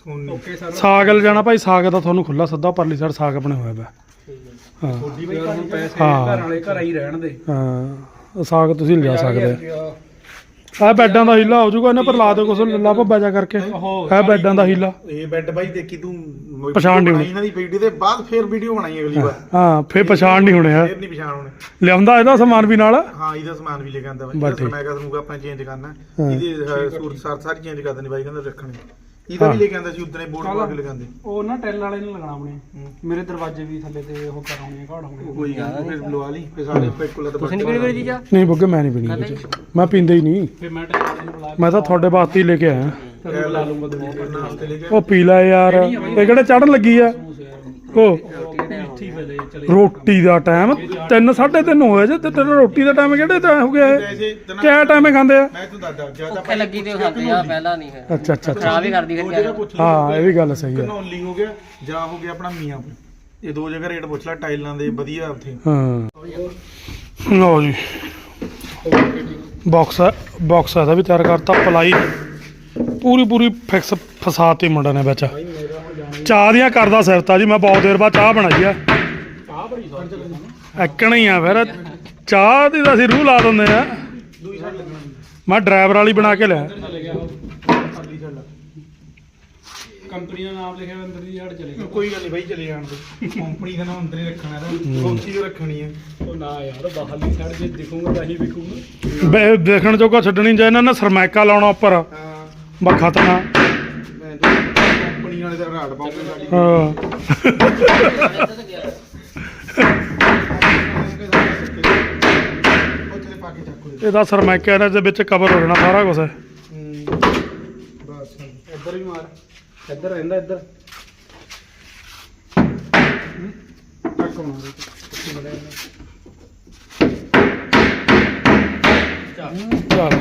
S2: ਸੋਨੀ।
S3: Okay sir.
S1: ਸਾਗ ਲੈ ਜਾਣਾ ਭਾਈ ਸਾਗ ਦਾ ਤੁਹਾਨੂੰ ਖੁੱਲਾ ਸੱਦਾ ਪਰਲੀ ਸਾਈਡ ਸਾਗ ਬਣੇ ਹੋਇਆ ਵਾ ਹਾਂ।
S3: ਥੋੜੀ ਬਈ ਹੁਣ ਪੈਸੇ
S1: ਹਾਂ।
S3: ਘਰ ਵਾਲੇ ਘਰ ਹੀ ਰਹਿਣ ਦੇ।
S1: ਹਾਂ। ਸਾਗ ਤੁਸੀਂ ਲਿਜਾ ਸਕਦੇ। ਆ ਆ ਬੈੱਡਾਂ ਦਾ ਹੀਲਾ ਹੋ ਜਾਊਗਾ ਇਹਨੇ ਪਰ ਲਾ ਦਿਓ ਕੁਛ ਲੱਲਾ ਭੱਬਾ ਜਾ ਕਰਕੇ। ਇਹ ਬੈੱਡਾਂ ਦਾ ਹੀਲਾ।
S2: ਇਹ ਬੈੱਡ ਬਾਈ ਦੇਖੀ ਤੂੰ
S1: ਪਛਾਣ ਨਹੀਂ
S2: ਬਣਾਈ ਇਹਨਾਂ ਦੀ ਵੀਡੀਓ ਦੇ ਬਾਅਦ ਫੇਰ ਵੀਡੀਓ ਬਣਾਈ ਅਗਲੀ ਵਾਰ।
S1: ਹਾਂ ਫੇਰ ਪਛਾਣ ਨਹੀਂ ਹੋਣੇ ਆ।
S2: ਫੇਰ ਨਹੀਂ ਪਛਾਣ ਹੋਣੇ।
S1: ਲਿਆਉਂਦਾ ਇਹਦਾ ਸਮਾਨ ਵੀ ਨਾਲ?
S2: ਹਾਂ ਇਹਦਾ ਸਮਾਨ ਵੀ ਲੈ ਕੇ ਆਂਦਾ ਬਾਈ। ਮੈਂ ਕਹਿੰਦਾ ਆਪਾਂ ਚੇਂਜ ਕਰਨਾ। ਇਹਦੀ ਸੂਰਤ ਸਾਰ ਸਾਰੀ ਚੇਂਜ ਕਰ ਦੇਣੀ ਬਾਈ ਕਹਿੰਦਾ ਰੱਖਣੀ। ਇਹਦਾ ਵੀ। ਲੈ ਕੇ ਆਂਦਾ ਸੀ ਉਦਣੇ ਬੋਰਡ ਪਾ ਕੇ ਲਗਾਉਂਦੇ
S3: ਉਹ ਨਾ ਟੈਲ ਵਾਲੇ ਨੂੰ ਲਗਾਉਣਾ। ਆਪਣੇ ਮੇਰੇ ਦਰਵਾਜ਼ੇ ਵੀ ਥੱਲੇ ਤੇ ਉਹ ਕਰਾਉਣੇ ਘਾੜ ਹੋਣੇ।
S2: ਕੋਈ ਗੱਲ ਫਿਰ ਲਵਾ ਲਈ ਫਿਰ ਸਾਡੇ ਉੱਪਰ ਇੱਕੋ ਲੱਤ ਤੁਸੀਂ ਨਹੀਂ ਕਿਹੜੀ ਚੀਜ਼ਾਂ
S1: ਨਹੀਂ ਬੁੱਗੇ ਮੈਂ ਨਹੀਂ ਪੀਣੀ। ਮੈਂ ਪੀਂਦਾ ਹੀ ਨਹੀਂ।
S3: ਫਿਰ ਮੈਂ ਟੈਲ ਵਾਲੇ ਨੂੰ ਬੁਲਾ
S1: ਮੈਂ ਤਾਂ ਤੁਹਾਡੇ ਵਾਸਤੇ ਹੀ ਲੈ ਕੇ ਆਇਆ। ਉਹ ਪੀ ਲੈ ਯਾਰ। ਇਹ ਕਿਹੜੇ ਚੜਨ ਲੱਗੀ ਆ? ਰੋਟੀ ਦਾ ਟਾਈਮ 3 3:30 ਹੋਏ ਜੇ ਤੇ ਤੇਰਾ ਰੋਟੀ ਦਾ ਟਾਈਮ ਕਿਹੜੇ ਟਾਈਮ ਹੋ ਗਿਆ ਇਹ? ਕਿਆ ਟਾਈਮ ਖਾਂਦੇ ਆ?
S2: ਮੈਂ ਤੈਨੂੰ ਦੱਸਦਾ ਜ਼ਿਆਦਾ
S4: ਭੁੱਖ ਲੱਗੀ ਤੇ ਉਹ ਖਾਂਦੇ ਆ ਪਹਿਲਾਂ ਨਹੀਂ ਹੈ।
S1: ਅੱਛਾ ਅੱਛਾ ਅੱਛਾ।
S4: ਖਰਾਬ ਹੀ ਕਰਦੀ ਫਿਰ
S2: ਜਿਹੜਾ
S4: ਕਿਆ
S2: ਪੁੱਛ ਲਈ
S1: ਹਾਂ ਇਹ ਵੀ ਗੱਲ ਸਹੀ ਹੈ।
S2: ਕਨੌਲੀ ਹੋ ਗਿਆ ਜਾਂ ਹੋ ਗਿਆ ਆਪਣਾ ਮੀਆਂਪੁਰ ਇਹ ਦੋ ਜਗ੍ਹਾ ਰੇਟ ਪੁੱਛ ਲੈ ਟਾਈਲਾਂ ਦੇ ਵਧੀਆ ਉੱਥੇ।
S1: ਹਾਂ। ਲਓ ਜੀ। ਬਾਕਸ ਬਾਕਸ ਇਹਦਾ ਵੀ ਤਿਆਰ ਕਰਤਾ ਪਲਾਈ। ਪੂਰੀ ਪੂਰੀ ਫਿਕਸ ਮੁੰਡਾ ਨੇ ਵਿੱਚ। ਚਾਹ ਦੀਆਂ ਕਰਦਾ ਸਿਫਤਾ ਜੀ ਮੈਂ ਬਹੁਤ ਦੇਰ ਬਾਅਦ ਚਾਹ ਬਣਾਈ ਆ।
S3: ਚਾਹ ਬੜੀ ਸਵਾਦ
S1: ਐਕਣ ਹੀ ਆ ਫਿਰ। ਚਾਹ ਦੀ ਤਾਂ ਅਸੀਂ ਰੂਹ ਲਾ ਦਿੰਦੇ ਆ। ਮੈਂ ਡਰਾਈਵਰ ਵਾਲੀ ਬਣਾ ਕੇ ਲਿਆ।
S3: ਕੰਪਨੀ ਦਾ ਨਾਮ ਲਿਖਿਆ ਹੋਇਆ ਅੰਦਰ ਦੀ ਹੜ ਚਲੇ ਗਿਆ।
S2: ਕੋਈ ਗੱਲ ਨਹੀਂ ਬਾਈ ਚਲੇ ਜਾਣ ਦੇ। ਕੰਪਨੀ ਦਾ ਨਾਮ ਅੰਦਰ ਹੀ ਰੱਖਣਾ ਹੈ। ਕੌਂਸੀ ਜੋ ਰੱਖਣੀ ਹੈ
S3: ਉਹ ਨਾ ਯਾਰ ਬਾਹਰਲੀ ਸਾਈਡ ਜੇ ਦਿਖੂਗਾ ਤਾਂ ਹੀ ਵਿਕੂਗਾ।
S1: ਬੇ- ਦੇਖਣ ਜੋਗਾ ਛੱਡਣੀ ਜੇ ਇਹਨਾਂ ਨੇ ਸਰਮੈਕਾ ਲਾਉਣਾ ਉੱਪਰ। ਬਾ ਖਤਨਾ
S2: ਵਾਲੇ ਦਾ ਰਾੜ ਪਾਉਂਗੇ ਸਾਡੀ। ਉੱਥੇ ਪਾ ਕੇ ਚੱਕੋ
S1: ਇਹਦਾ ਸਰਮੈਕਾ ਇਹਨਾਂ ਦੇ ਵਿੱਚ ਕਵਰ ਹੋ ਜਾਣਾ ਸਾਰਾ ਕੁਝ
S2: ਬਸ।
S3: ਇੱਧਰ ਵੀ ਮਾਰ। ਇੱਧਰ ਰਹਿੰਦਾ ਇੱਧਰ। ਟੱਕ ਮਾਰ।
S1: ਚੱਲ।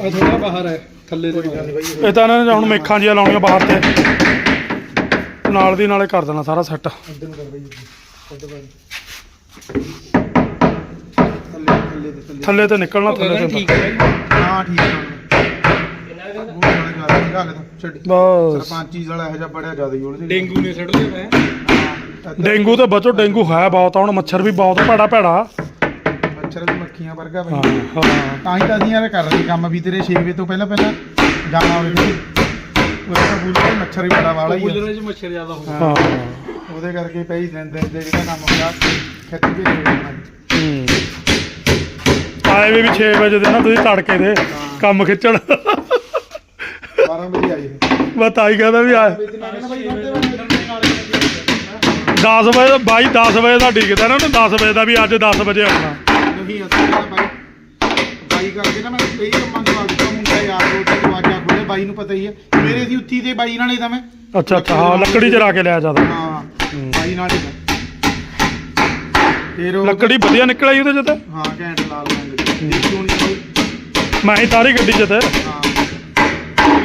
S3: ਆ ਥੋੜਾ ਬਾਹਰ ਹੈ। ਥੱਲੇ ਦੇ।
S1: ਇਹ ਤਾਂ ਇਹਨਾਂ ਨੇ ਹੁਣ ਮੇਖਾਂ ਜੀਆਂ ਲਾਉਣੀਆਂ ਬਾਹਰ ਤੇ। ਨਾਲ ਦੀ ਨਾਲੇ ਕਰ ਦੇਣਾ ਸਾਰਾ ਸੈੱਟ।
S2: ਕਰ ਬਾਈ ਥੱਲੇ ਥੱਲੇ ਤੇ ਥੱਲੇ।
S1: ਥੱਲੇ ਤੇ ਨਿਕਲਣਾ ਥੱਲੇ ਤੇ
S3: ਠੀਕ ਹੈ
S2: ਹਾਂ ਠੀਕ ਹੈ। ਉਹ ਵਾਲਾ ਜ਼ਿਆਦਾ ਨਹੀਂ ਰੱਖਦਾ ਛੱਡ।
S1: ਬਸ।
S2: ਸਰਪੰਚੀ ਵਾਲਾ ਇਹੋ ਜਿਹਾ ਬੜਿਆ ਜ਼ਿਆਦਾ ਹੀ ਉਹਦੇ
S3: ਡੇਂਗੂ ਨੇ ਛੱਡ ਲਿਆ ਮੈਂ
S1: ਡੇਂਗੂ ਤੇ ਬਚੋ ਡੇਂਗੂ ਹੈ ਬਹੁਤ ਹੁਣ ਮੱਛਰ ਵੀ ਬਹੁਤ ਭੈੜਾ ਭੈੜਾ
S2: ਮੱਛਰ ਦੀ ਮੱਖੀਆਂ ਵਰਗਾ
S1: ਹਾਂ
S2: ਬਈ।
S1: ਹਾਂ
S2: ਤਾਂ ਹੀ ਤਾਂ ਅਸੀਂ ਯਾਰ ਕਰ ਰਹੇ ਕੰਮ ਵੀ ਤੇਰੇ 6 ਵਜੇ ਤੋਂ ਪਹਿਲਾਂ ਪਹਿਲਾਂ ਜਾਣਾ ਹੋਵੇ ਵੀ ਉਹਦੇ ਤਾਂ ਬੂਲੇ ਮੱਛਰ ਵੀ ਬੜਾ ਵਾਲਾ ਹੀ ਆ।
S3: ਕੂਲਰ 'ਚ ਮੱਛਰ ਜ਼ਿਆਦਾ ਹੋ ਗਿਆ
S1: ਹਾਂ।
S2: ਉਹਦੇ ਕਰਕੇ ਪਈ ਦਿਨ ਦਿਨ ਦੇ ਜਿਹੜਾ ਕੰਮ ਹੋਇਆ ਖੇਤੀ ਵੀ ਨਹੀਂ ਹੋਣਾ
S1: ਆਏ ਵੀ 6 ਵਜੇ ਦੇ ਨਾ ਤੁਸੀਂ ਤੜਕੇ ਦੇ ਕੰਮ ਖਿੱਚਣ।
S2: 12 ਵਜੇ ਆਏ। ਇਹ
S1: ਮੈਂ ਤਾਂ ਹੀ ਕਹਿੰਦਾ ਵੀ ਆ
S2: ਵਿੱਚ ਨਾ ਕਹਿੰਦਾ ਬਾਈ ਬੰਦੇ
S1: 10 ਵਜੇ ਦਾ ਬਾਈ 10 ਵਜੇ ਦਾ ਡੀਕਦਾ ਨਾ ਉਹਨੇ 10 ਵਜੇ ਦਾ ਵੀ ਅੱਜ 10 ਵਜੇ ਆਉਣਾ।
S2: ਨਹੀਂ ਅਸੀਂ ਕਹਿੰਦਾ ਬਾਈ। ਬਾਈ ਕਰਕੇ ਨਾ ਮੈਂ ਕਈ ਕੰਮਾਂ ਤੋਂ ਆ ਦਿੱਤਾ ਮੁੰਡਾ ਯਾਰ ਦੋਸਤ ਤੋਂ ਆਜਾ ਖੋਲੇ ਬਾਈ ਨੂੰ ਪਤਾ ਹੀ ਹੈ ਮੇਰੇ ਸੀ ਉੱਥੀ ਤੇ ਬਾਈ ਨਾਲ ਹੀ ਤਾਂ ਮੈਂ।
S1: ਅੱਛਾ ਅੱਛਾ ਹਾਂ ਲੱਕੜੀ ਚਰਾ ਕੇ ਲਿਆ ਜ਼ਿਆਦਾ।
S2: ਹਾਂ ਬਾਈ ਨਾਲ ਹੀ ਤਾਂ ਫਿਰ ਉਹ
S1: ਲੱਕੜੀ ਵਧੀਆ ਨਿਕਲ ਆਈ ਉਹਦੇ ਚ ਤੇ?
S2: ਹਾਂ ਘੈਂਟ ਲਾਲ ਰੰਗ ਦੀ ਦੇਖੀ ਬਾਈ
S1: ਮੈਂ ਹੀ ਤਾਰੀ ਗੱਡੀ ਚ ਤੇ।
S2: ਹਾਂ।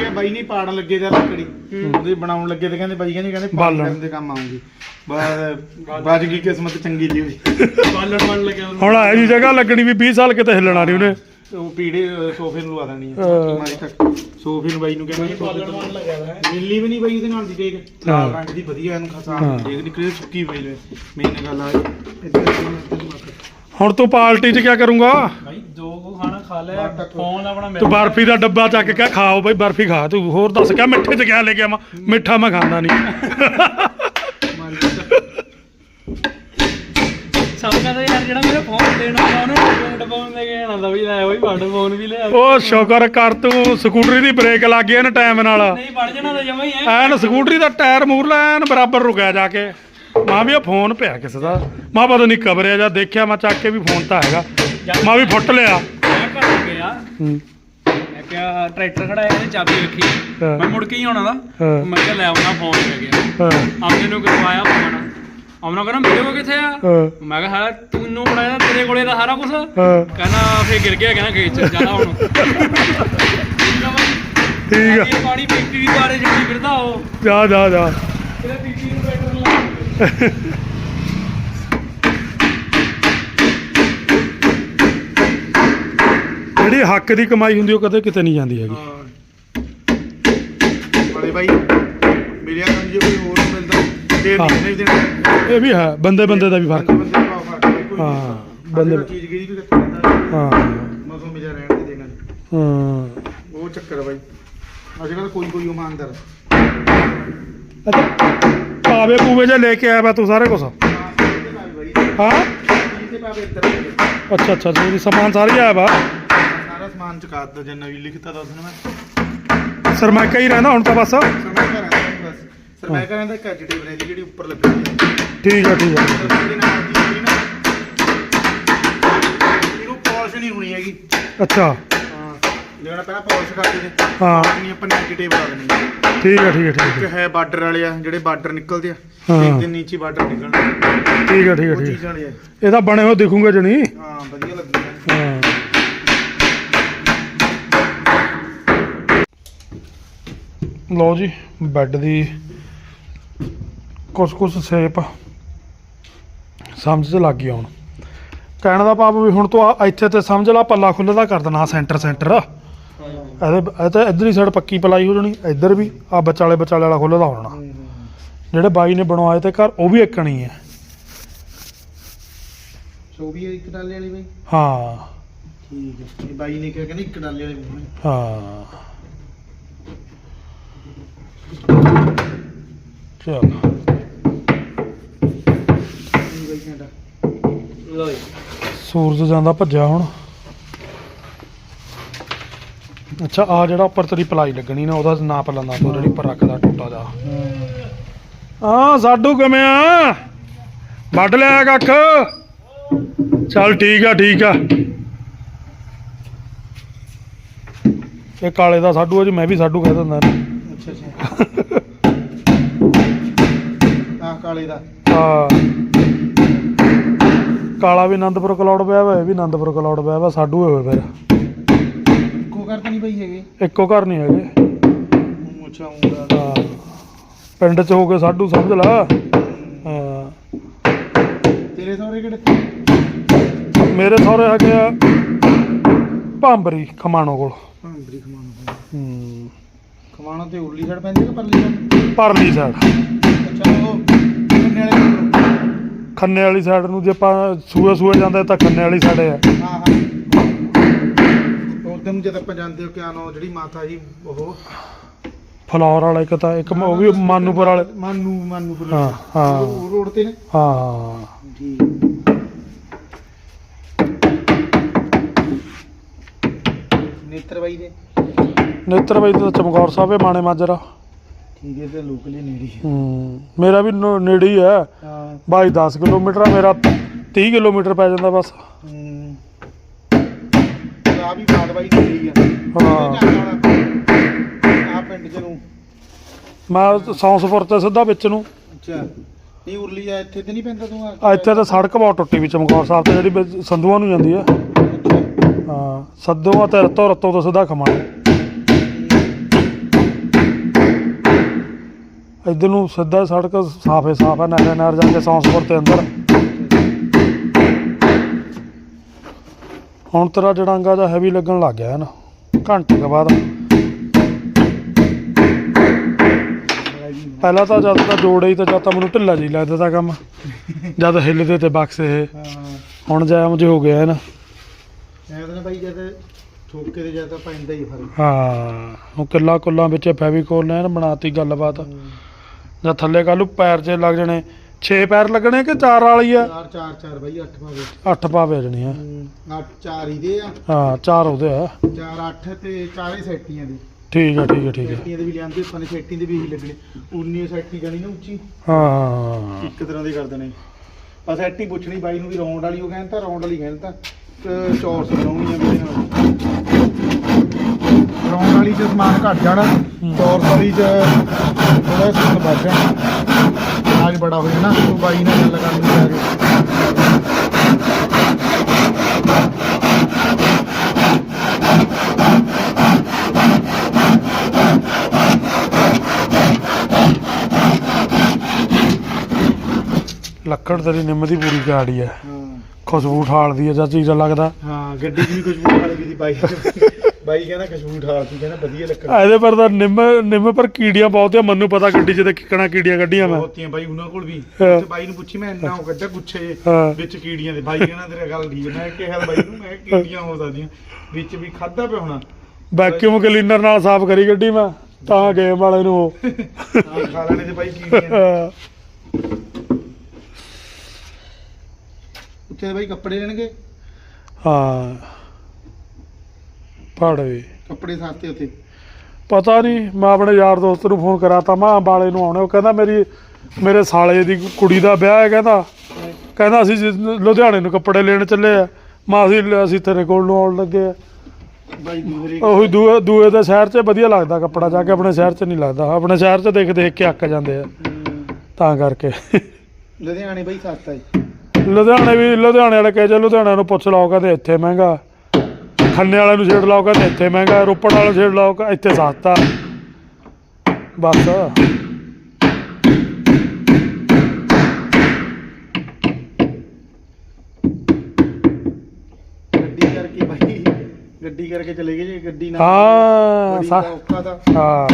S2: ਇਹ ਬਾਈ ਨਹੀਂ ਪਾੜਨ ਲੱਗੇ ਤੇ ਲੱਕੜੀ ਉਹਦੇ ਬਣਾਉਣ ਲੱਗੇ ਤੇ ਕਹਿੰਦੇ ਬਾਈ ਕਹਿੰਦੇ ਕਹਿੰਦੇ ਪਾੜਨ
S1: ਬਾਲਣ।
S2: ਕਰਨ ਦੇ ਕੰਮ ਆਉਂਗੀ ਬਸ ਬਾਜ ਗਈ ਕਿਸਮਤ ਚੰਗੀ ਦੀ ਉਹਦੀ
S3: ਬਾਲਣ ਬਣ ਲੱਗਿਆ
S1: ਹੁਣ ਇਹ ਜੀ ਜਗ੍ਹਾ ਲੱਗਣੀ ਵੀ 20 ਸਾਲ ਕਿਤੇ ਹਿੱਲਣਾ ਨਹੀਂ ਉਹਨੇ
S2: ਉਹ ਪੀੜੇ ਅਹ, ਸੋਫੇ ਨੂੰ ਲਵਾ ਦੇਣੀ ਹੈ
S1: ਹਾਂ।
S2: ਮਾਰੀ ਤੱਕ ਸੋਫੇ ਨੂੰ ਬਾਈ ਨੂੰ ਕਹਿੰਦੇ
S3: ਬਾਲਣ ਬਣ ਲੱਗਿਆ ਹੋਇਆ ਹੈ
S2: ਮਿਲਣੀ ਵੀ ਨਹੀਂ ਬਾਈ ਉਹਦੇ ਨਾਲ ਦੀ ਦੇਖ
S1: ਹਾਂ।
S2: ਲਾਲ ਰੰਗ ਦੀ ਵਧੀਆ ਇਹਨੂੰ ਖਸਾ
S1: ਹਾਂ।
S2: ਦੇਖ ਨਿਕਲੇ ਸੁੱਕੀ ਪਈ ਲੈ ਮੇਨ ਗੱਲ ਆ ਇਹ। ਇੱਧਰ ਇੱਧਰ
S1: ਹੁਣ ਤੂੰ ਪਾਰਟੀ 'ਚ ਕੀ ਕਰੂੰਗਾ?
S3: ਭਾਈ ਜੋ ਕੋ ਖਾਣਾ ਖਾ ਲਿਆ ਫੋਨ ਆਪਣਾ
S1: ਤੂੰ ਬਰਫੀ ਦਾ ਡੱਬਾ ਚੱਕ ਕੇ ਖਾਓ ਬਈ ਬਰਫੀ ਖਾ। ਤੂੰ ਹੋਰ ਦੱਸ ਕਿਆ ਮਿੱਠੇ 'ਚ ਕਿਆ ਲੈ ਕੇ ਆਵਾਂ? ਮਿੱਠਾ ਮੈਂ ਖਾਂਦਾ ਨਹੀਂ
S3: ਸਭ ਕਹਿੰਦਾ ਯਾਰ ਜਿਹੜਾ ਮੇਰੇ ਫੋਨ ਦੇਣਾ ਉਹਨੂੰ ਡੋਂਟ ਫੋਨ ਦੇ ਕੇ ਆਣਾ ਵੀ ਲੈ ਓਏ ਵੱਡ ਫੋਨ ਵੀ ਲੈ
S1: ਉਹ ਸ਼ੁਕਰ ਕਰ ਤੂੰ ਸਕੂਟਰੀ ਦੀ ਬ੍ਰੇਕ ਲੱਗ ਗਈ ਇਹਨੇ ਟਾਈਮ ਨਾਲ।
S3: ਨਹੀਂ ਵੜ ਜਾਣਾ ਤਾਂ ਜਮਾ ਹੀ ਹੈ
S1: ਐਨ ਸਕੂਟਰੀ ਦਾ ਟਾਇਰ ਮੂਰਲਾ ਐਨ ਬਰਾਬਰ ਰੁਕਿਆ ਜਾ ਕੇ। ਮਾਂ ਵੀ ਫੋਨ ਪਿਆ ਕਿਸੇ ਦਾ। ਮਾਂ ਪਤਾ ਨਹੀਂ ਕਬਰਿਆ ਜਾਂ ਦੇਖਿਆ ਮੈਂ ਚੱਕ ਕੇ ਵੀ ਫੋਨ ਤਾਂ ਹੈਗਾ। ਮਾਂ ਵੀ ਫੁੱਟ ਲਿਆ।
S3: ਮੈਂ ਘਰ ਗਿਆ।
S1: ਹੂੰ,
S3: ਮੈਂ ਕਿਹਾ ਟਰੈਕਟਰ ਖੜਾ ਹੈ ਇਹਨੇ ਚਾਬੀ ਰੱਖੀ।
S1: ਹਾਂ।
S3: ਮੈਂ ਮੁੜ ਕੇ ਹੀ ਆਉਣਾ ਦਾ
S1: ਹਾਂ।
S3: ਮੈਂ ਕਿਹਾ ਲੈ ਆਉਣਾ ਫੋਨ ਲੈ ਗਿਆ
S1: ਹਾਂ,
S3: ਆਪਨੇ ਨੂੰ ਕਰਵਾਇਆ ਫੋਨ? ਆਉਣਾ ਕਹਿੰਦਾ ਮੇਰੇ ਕੋਲ ਕਿੱਥੇ ਆ?
S1: ਹਾਂ,
S3: ਮੈਂ ਕਿਹਾ ਹਾਂ ਤੈਨੂੰ ਬਣਾਇਆ ਤੇਰੇ ਕੋਲੇ ਤਾਂ ਸਾਰਾ ਕੁਝ
S1: ਹਾਂ।
S3: ਕਹਿੰਦਾ ਫੇਰ ਗਿਰ ਗਿਆ ਕਹਿੰਦਾ ਖੇਤ ਚ ਜਾਣਾ ਹੁਣ।
S1: ਠੀਕ ਆ।
S3: ਇਹ ਪਾਣੀ ਵੀ ਬਾਰੇ ਛੱਡੀ ਫਿਰਦਾ ਉਹ।
S1: ਜਾ ਜਾ ਜਾ।
S3: ਇਹਦਾ ਪੀਪੀ
S1: ਜਿਹੜੀ ਹੱਕ ਦੀ ਕਮਾਈ ਹੁੰਦੀ ਉਹ ਕਦੇ ਕਿਤੇ ਨਹੀਂ ਜਾਂਦੀ ਹੈਗੀ।
S2: ਬੜੇ ਭਾਈ ਮਿਲਿਆ ਕੰਮ ਜੇ ਕੋਈ ਹੋਰ ਮਿਲਦਾ ਤੇ ਨਹੀਂ ਦੇਣਾ
S1: ਇਹ ਵੀ ਹੈ ਬੰਦੇ ਬੰਦੇ ਦਾ ਵੀ ਫ਼ਰਕ।
S2: ਹੈ,
S1: ਹਾਂ, ਬੰਦੇ-
S2: ਅੱਜ ਉਹ ਚੀਜ਼ ਗਈ ਵੀ ਕਿੱਥੇ
S1: ਹਾਂ।
S2: ਮਸੋਂ ਮਿਲਿਆ ਰਹਿਣ ਦੇ ਦੇਣਾ।
S1: ਹਾਂ।
S2: ਉਹ ਚੱਕਰ ਬਾਈ। ਅੱਜ ਕੋਈ ਕੋਈ ਇਮਾਨਦਾਰ।
S1: ਅੱਛਾ। ਪਾਵੇ ਪੂਵੇ ਜੇ ਲੈ ਕੇ ਆਇਆ ਵਾ ਤੂੰ ਸਾਰੇ ਕੁਛ।
S2: ਹਾਂ?
S1: ਹਾਂ ਅੱਛਾ ਅੱਛਾ ਜੀ ਸਮਾਨ ਸਾਰੇ ਆਇਆ ਵਾ।
S2: ਸਾਰਾ ਸਮਾਨ ਚੁਕਾ ਦਿੱਤਾ ਜਿੰਨਾ ਵੀ ਲਿਖਤਾ ਦੱਸ ਦੇਣਾ ਮੈਂ।
S1: ਸਰਮਾਇਕਾ ਹੀ ਰਹਿੰਦਾ ਹੁਣ ਤਾਂ ਬਸ।
S2: ਸਰਮਾਇਕਾ ਰਹਿੰਦਾ ਬਸ। ਸਰਮਾਇਕਾ ਰਹਿੰਦਾ ਇੱਕ ਜਿਹੜੀ ਉੱਪਰ ਲੱਗੀ ਹੋਈ ਹੈ।
S1: ਠੀਕ ਠੀਕ
S2: ਦੀ ਨਾ ਇਹਨੂੰ ਪਾਲਿਸ਼ ਨਹੀਂ ਹੋਣੀ ਹੈਗੀ।
S1: ਅੱਛਾ।
S2: ਹਾਂ ਜਿਹੜਾ ਪਹਿਲਾਂ ਪਾਲਿਸ਼ ਕਰਦੇ ਨੇ
S1: ਹਾਂ।
S2: ਨਹੀਂ ਆਪਾਂ ਨੈਗੇਟਿਵ ਲਾ ਦੇਣੀ ਹੈ।
S1: ਠੀਕ ਆ ਠੀਕ ਆ ਠੀਕ
S2: ਕਿ
S1: ਆ
S2: ਹੈ ਬਾਰਡਰ ਵਾਲੇ ਆ ਜਿਹੜੇ ਬਾਰਡਰ ਨਿਕਲਦੇ ਆ
S1: ਹਾਂ।
S2: ਇੱਕ ਦੇ ਨੀਚੇ ਬਾਰਡਰ ਨਿਕਲਣਾ।
S1: ਠੀਕ ਆ ਠੀਕ ਆ
S2: ਉਹ
S1: ਠੀਕ
S2: ਚੀਜ਼
S1: ਆ
S2: ਵਾਲੇ ਆ।
S1: ਇਹ ਤਾਂ ਬਣੇ ਹੋ ਦਿਖੂਗੇ ਜਣੀ।
S2: ਹਾਂ ਵਧੀਆ ਲੱਗੂਗਾ
S1: ਹਾਂ। ਲਓ ਜੀ ਬੈੱਡ ਦੀ ਕੁਛ ਕੁਛ ਸ਼ੇਪ ਸਮਝ ਚ ਲੱਗ ਗਈ ਹੁਣ। ਕਹਿਣ ਦਾ ਭਾਵ ਵੀ ਹੁਣ ਤੂੰ ਆ ਇੱਥੇ ਤੇ ਸਮਝ ਲਾ ਪੱਲਾ ਖੁੱਲਦਾ ਕਰ ਦੇਣਾ ਸੈਂਟਰ ਸੈਂਟਰ। ਇਹ ਤਾਂ ਇਧਰਲੀ ਸਾਈਡ ਪੱਕੀ ਪਲਾਈ ਹੋ ਜਾਣੀ ਇੱਧਰ ਵੀ ਆ ਵਿਚਾਲੇ ਵਿਚਾਲੇ ਵਾਲਾ ਖੁੱਲਦਾ ਹੋਣਾ। ਜਿਹੜੇ ਬਾਈ ਨੇ ਬਣਵਾਏ ਤੇ ਘਰ ਉਹ ਵੀ ਇੱਕਣੀ ਹੈ
S2: ਸੋ ਵੀ ਇੱਕ ਡਾਲੇ ਵਾਲੀ ਬਾਈ?
S1: ਹਾਂ।
S2: ਠੀਕ ਹੈ। ਇਹ ਬਾਈ ਨੇ ਕਿਹਾ ਕਹਿੰਦੇ ਇੱਕ ਡਾਲੇ ਵਾਲੇ ਬਣਾਉਣੇ।
S1: ਹਾਂ। ਚਲ।
S2: ਨਹੀਂ ਬਾਈ ਕਹਿੰਦਾ
S4: ਲੋ ਜੀ।
S1: ਸੂਰਜ ਜਾਂਦਾ ਭੱਜਿਆ ਹੁਣ। ਅੱਛਾ ਆ ਜਿਹੜਾ ਉੱਪਰ ਤੇਰੀ ਪਲਾਈ ਲੱਗਣੀ ਨਾ ਉਹਦਾ ਨਾਪ ਲੈਂਦਾ ਤੂੰ ਜਿਹੜੀ ਉੱਪਰ ਰੱਖਦਾ ਟੁੱਟਾ ਜਾ। ਹਾਂ ਸਾਡੂ ਕਿਵੇਂ ਆ? ਵੱਢ ਲਿਆ ਕੱਖ? ਚੱਲ ਠੀਕ ਆ ਠੀਕ ਆ। ਇਹ ਕਾਲੇ ਦਾ ਸਾਡੂ ਆ ਜੀ ਮੈਂ ਵੀ ਸਾਡੂ ਕਹਿ ਦਿੰਦਾ।
S2: ਅੱਛਾ ਅੱਛਾ। ਆਹ ਕਾਲੇ ਦਾ।
S1: ਹਾਂ। ਕਾਲਾ ਵੀ ਆਨੰਦਪੁਰ ਕਲੌੜ ਪਿਆ ਵਾ ਇਹ ਵੀ ਆਨੰਦਪੁਰ ਕਲੌੜ ਪਿਆ ਵਾ ਸਾਡੂ ਹੋਏ ਫਿਰ।
S2: ਇੱਕੋ ਕਰ ਤਾਂ ਨਹੀਂ ਬਾਈ ਹੈਗੇ।
S1: ਇੱਕੋ ਘਰ ਨਹੀਂ ਹੈਗੇ।
S2: ਉਹ ਅੱਛਾ ਹੁੰਦਾ
S1: ਹਾਂ। ਪਿੰਡ 'ਚ ਹੋ ਕੇ ਸਾਡੂ ਸਮਝ ਲਾ। ਹਾਂ।
S2: ਤੇਰੇ ਸਹੁਰੇ ਕਿਹੜੇ
S1: ਮੇਰੇ ਸਹੁਰੇ ਹੈਗੇ ਆ ਭਾਂਬਰੀ ਖਮਾਣੋ ਕੋਲ।
S2: ਹਾਂ ਬਰੀ ਖਮਾਣੋ
S1: ਹੂੰ।
S2: ਖਮਾਣੋ ਤੇ ਉਰਲੀ ਸਾਈਡ ਪੈਂਦੀ ਕਿ ਪਰਲੀ ਸਾਈਡ
S1: ਪਰਲੀ ਸਾਈਡ
S2: ਅੱਛਾ ਉਹ ਕਿੰਨੇ ਵਾਲੇ ਕੋਲ?
S1: ਖੰਨੇ ਵਾਲੀ ਸਾਈਡ ਨੂੰ ਜੇ ਆਪਾਂ ਸੂਏ ਸੂਏ ਜਾਂਦੇ ਤਾਂ ਖੰਨੇ ਵਾਲੀ ਸਾਈਡ ਆ।
S2: ਹਾਂ ਹਾਂ। ਉਦੋਂ ਜਦ ਆਪਾਂ ਜਾਂਦੇ ਹੋ ਕਿਆ ਨਾਮ ਜਿਹੜੀ ਮਾਤਾ ਜੀ ਉਹ
S1: ਫਲੌਰ ਵਾਲਾ ਇੱਕ ਤਾਂ ਇੱਕ ਉਹ ਵੀ ਮਾਨੂਪੁਰ ਵਾਲੇ।
S2: ਮਾਨੂ ਮਾਨੂਪੁਰ
S1: ਹਾਂ, ਹਾਂ।
S2: ਉਹ ਰੋਡ ਤੇ ਨੇ?
S1: ਹਾਂ।
S2: ਠੀਕ ਨੇਤਰ ਬਾਈ ਦੇ?
S1: ਨੇਤਰ ਬਾਈ ਤਾਂ ਚਮਕੌਰ ਸਾਹਿਬ ਹੈ ਮਾਣੇ ਮਾਜਰਾ।
S2: ਠੀਕ ਹੈ ਤੇ ਲੋਕਲੀ ਨੇੜੀ
S1: ਹੂੰ ਮੇਰਾ ਵੀ ਨ- ਨੇੜੇ ਹੀ ਹੈ।
S2: ਹਾਂ।
S1: ਬਾਈ 10 ਕਿਲੋਮੀਟਰ ਆ ਮੇਰਾ 30 ਕਿਲੋਮੀਟਰ ਪੈ ਜਾਂਦਾ ਬਸ।
S2: ਹੂੰ। ਆ।
S1: ਹਾਂ।
S2: ਆ ਪਿੰਡ? ਚ ਨੂੰ।
S1: ਮੈਂ ਸੌਂਸਪੁਰ ਤੇ ਸਿੱਧਾ ਵਿੱਚ ਨੂੰ।
S2: ਅੱਛਾ। ਨਹੀਂ ਉਰਲੀ ਆ ਇੱਥੇ ਤੇ ਨਹੀਂ ਪੈਂਦਾ ਤੂੰ ਆ?
S1: ਇੱਥੇ ਤਾਂ ਸੜਕ ਬਹੁਤ ਟੁੱਟੀ ਵੀ ਚਮਕੌਰ ਸਾਹਿਬ ਤੇ ਜਿਹੜੀ ਵਿੱਚ ਸੰਧੂਆਂ ਨੂੰ ਜਾਂਦੀ ਆ। ਹਾਂ ਸੱਦੋਆਂ ਤੇ ਰਤੋ ਰਤੋ ਤੋਂ ਸਿੱਧਾ ਖਮਾਣੇ ਇੱਧਰ ਨੂੰ ਸਿੱਧਾ ਸੜਕ ਸਾਫੇ ਸਾਫ਼ ਹੈ ਨਹਿਰ ਨਹਿਰ ਜਾ ਕੇ ਸੌਂਸਪੁਰ ਤੇ ਅੰਦਰ। ਹੁਣ ਤੇਰਾ ਜੜਾਂਗਾ ਜਾਂ ਹੈਵੀ ਲੱਗਣ ਲੱਗ ਗਿਆ ਹੈ ਨਾ ਘੰਟੇ ਕੇ ਬਾਅਦ। ਪਹਿਲਾਂ ਤਾਂ ਜਦ ਤਾਂ ਜੋੜੇ ਹੀ ਤਾਂ ਜਦ ਤਾਂ ਮੈਨੂੰ ਢਿੱਲਾ ਜੀ ਲੱਗਦਾ ਤਾਂ ਕੰਮ। ਜਦ ਹਿੱਲਦੇ ਤੇ ਬਕਸ ਇਹ। ਹੁਣ ਜਾਮ ਜੇ ਹੋ ਗਿਆ ਹੈ ਨਾ।
S2: ਐ ਤਾਂ ਬਾਈ ਜਦ ਠੋਕੇ ਜਦ ਤਾਂ ਪੈਂਦਾ ਹੀ ਫ਼ਰਕ।
S1: ਹਾਂ ਉਹ ਕਿੱਲਾ ਕੁੱਲਾਂ ਵਿੱਚ ਫੈਵੀਕੋਲ ਨਾ ਬਣਾਤੀ ਗੱਲਬਾਤ। ਜਾਂ ਥੱਲੇ ਕੱਲੂ ਪੈਰ 'ਚ ਲੱਗ ਜਣੇ। 6 ਪੈਰ ਲੱਗਣੇ ਕਿ 4 ਵਾਲੀ ਆ?
S2: ਚਾਰ ਚਾਰ ਚਾਰ ਬਾਈ 8 ਪਾਵੇ
S1: 8 ਪਾਵੇ ਜਣੀ ਆ।
S2: ਅੱਠ ਚਾਰ ਇਹਦੇ ਆ।
S1: ਹਾਂ 4 ਉਹਦੇ ਆ।
S2: ਚਾਰ ਅੱਠ ਤੇ ਚਾਰੇ ਸੈਟੀਆਂ ਦੀ।
S1: ਠੀਕ ਆ ਠੀਕ ਆ ਠੀਕ ਆ।
S2: ਸੈਟੀਆਂ ਦੇ ਵੀ ਲਿਆਂਦੇ ਆਪਾਂ ਨੇ ਸੈਟੀ ਦੇ ਵੀ ਇਹੀ ਲੱਗਣੇ। ਉਨੀ ਸੈਟੀ ਜਾਣੀ ਨਾ ਉੱਚੀ।
S1: ਹਾਂ।
S2: ਇੱਕ ਤਰ੍ਹਾਂ ਦੇ ਕਰ ਦੇਣੇ। ਆ ਸੈਟੀ ਪੁੱਛਣੀ ਬਾਈ ਨੂੰ ਵੀ ਰੌਂਡ ਵਾਲੀ ਉਹ ਕਹਿੰਦਾ ਰੌਂਡ ਵਾਲੀ ਕਹਿੰਦਾ। ਤੇ ਚੌਰਸ ਬਣਾਉਣੀ ਆ ਮੇਰੇ ਨਾਲ। ਰੌਂਡ ਵਾਲੀ ਚ ਸਮਾਨ ਘੱਟ ਜਾਣਾ ਚੌਰਸ ਵਾਲੀ ਚ ਥੋੜਾ ਸਮਾਨ ਵੱਧ ਜਾਣਾ। ਅੱਜ ਬੜਾ ਹੋ ਜਾਣਾ ਤੂੰ ਬਾਈ ਨਾਲ ਗੱਲ ਕਰਨੀ ਕੇ।
S1: ਲੱਕੜ ਤੇਰੀ ਨਿੰਮ ਦੀ ਪੂਰੀ ਗਾੜੀ ਆ ਖੁਸ਼ਬੂ ਠਾਲਦੀ ਹੈ ਜਾਂ ਚੀਜ਼ ਲੱਗਦਾ?
S2: ਹਾਂ ਗੱਡੀ 'ਚ ਵੀ ਖੁਸ਼ਬੂ ਵਾਲੀ ਦੀ ਬਾਈ। ਬਾਈ ਕਹਿੰਦਾ ਖੁਸ਼ਬੂ ਠਾਲਦੀ ਕਹਿੰਦਾ ਵਧੀਆ ਲੱਕੜ।
S1: ਇਹਦੇ ਪਰ ਤਾਂ ਨਿੰਮ ਨਿੰਮ ਪਰ ਕੀੜੀਆਂ ਬਹੁਤ ਆ ਮੈਨੂੰ ਪਤਾ ਗੱਡੀ 'ਚ ਤੇ ਕਿੱਕਣਾ ਕੀੜੀਆਂ ਕੱਢੀਆਂ ਮੈਂ।
S2: ਬਹੁਤੀਆਂ ਬਾਈ ਉਹਨਾਂ ਕੋਲ ਵੀ। ਤੇ ਬਾਈ ਨੂੰ ਪੁੱਛੀ ਮੈਂ ਇੰਨਾ ਉਹ ਕੱਢਿਆ ਗੁੱਛੇ। ਵਿੱਚ ਕੀੜੀਆਂ ਦੇ। ਬਾਈ ਕਹਿੰਦਾ ਤੇਰਾ ਗੱਲ ਠੀਕ। ਮੈਂ ਕਿਹਾ ਬਾਈ ਨੂੰ ਮੈਂ ਕੀੜੀਆਂ ਹੋ ਸਕਦੀਆਂ। ਵਿੱਚ ਵੀ ਖਾਦਾ ਪਿਆ ਹੋਣਾ।
S1: ਵੈਕਿਊਮ ਕਲੀਨਰ ਨਾਲ ਸਾਫ਼ ਕਰੀ ਗੱਡੀ ਮੈਂ ਤਾਂ ਗੇਮ ਵਾਲੇ ਨੂੰ
S2: ਖਾ ਲੈਣੇ ਤੇ ਬਾਈ ਕੀੜੀਆਂ। ਉੱਥੇ ਬਾਈ ਕੱਪੜੇ ਲੈਣਗੇ।
S1: ਹਾਂ। ਪੜ ਵੀ।
S2: ਕੱਪੜੇ ਸਾਤੇ ਉੱਥੇ।
S1: ਪਤਾ ਨਹੀਂ ਮੈਂ ਆਪਣੇ ਯਾਰ ਦੋਸਤ ਨੂੰ ਫੋਨ ਕਰਾਤਾ ਮੈਂ ਅੰਬਾਲੇ ਨੂੰ ਆਉਣੇ। ਉਹ ਕਹਿੰਦਾ ਮੇਰੀ ਮੇਰੇ ਸਾਲੇ ਦੀ ਕੁੜੀ ਦਾ ਵਿਆਹ ਹੈ ਕਹਿੰਦਾ। ਕਹਿੰਦਾ ਅਸੀਂ ਲੁਧਿਆਣੇ ਨੂੰ ਕੱਪੜੇ ਲੈਣ ਚੱਲੇ ਆ। ਮੈਂ ਅਸੀਂ ਅਸੀਂ ਤੇਰੇ ਕੋਲ ਨੂੰ ਆਉਣ ਲੱਗੇ ਆ।
S2: ਬਾਈ ਦੂਰੇ।
S1: ਉਹੀ ਦੂਏ ਦੂਏ ਦੇ ਸ਼ਹਿਰ 'ਚ ਵਧੀਆ ਲੱਗਦਾ ਕੱਪੜਾ ਜਾ ਕੇ ਆਪਣੇ ਸ਼ਹਿਰ 'ਚ ਨਹੀਂ ਲੱਗਦਾ। ਆਪਣੇ ਸ਼ਹਿਰ 'ਚ ਦੇਖ ਦੇਖ ਕੇ ਅੱਕ ਜਾਂਦੇ ਆ। ਤਾਂ ਕਰਕੇ।
S2: ਲੁਧਿਆਣੇ ਬਾਈ ਸਸਤਾ ਹੈ
S1: ਲੁਧਿਆਣੇ ਵੀ ਲੁਧਿਆਣੇ ਵਾਲੇ ਕਹੇ ਜੇ ਲੁਧਿਆਣੇ ਨੂੰ ਪੁੱਛ ਲਓ ਕਹਿੰਦੇ ਇੱਥੇ ਮਹਿੰਗਾ। ਖੰਨੇ ਵਾਲੇ ਨੂੰ ਛੇੜ ਲਾਓ ਕਹਿੰਦੇ ਇੱਥੇ ਮਹਿੰਗਾ ਰੋਪੜ ਵਾਲੇ ਛੇੜ ਲਾਓ ਕਹਿੰਦੇ ਇੱਥੇ ਸਸਤਾ। ਬਸ।
S2: ਗੱਡੀ ਕਰਕੇ ਬਾਈ ਗੱਡੀ ਕਰਕੇ ਚਲੇ ਗਏ ਜੇ ਗੱਡੀ ਨਾਲ
S1: ਹਾਂ ਸਾ- ਹਾਂ।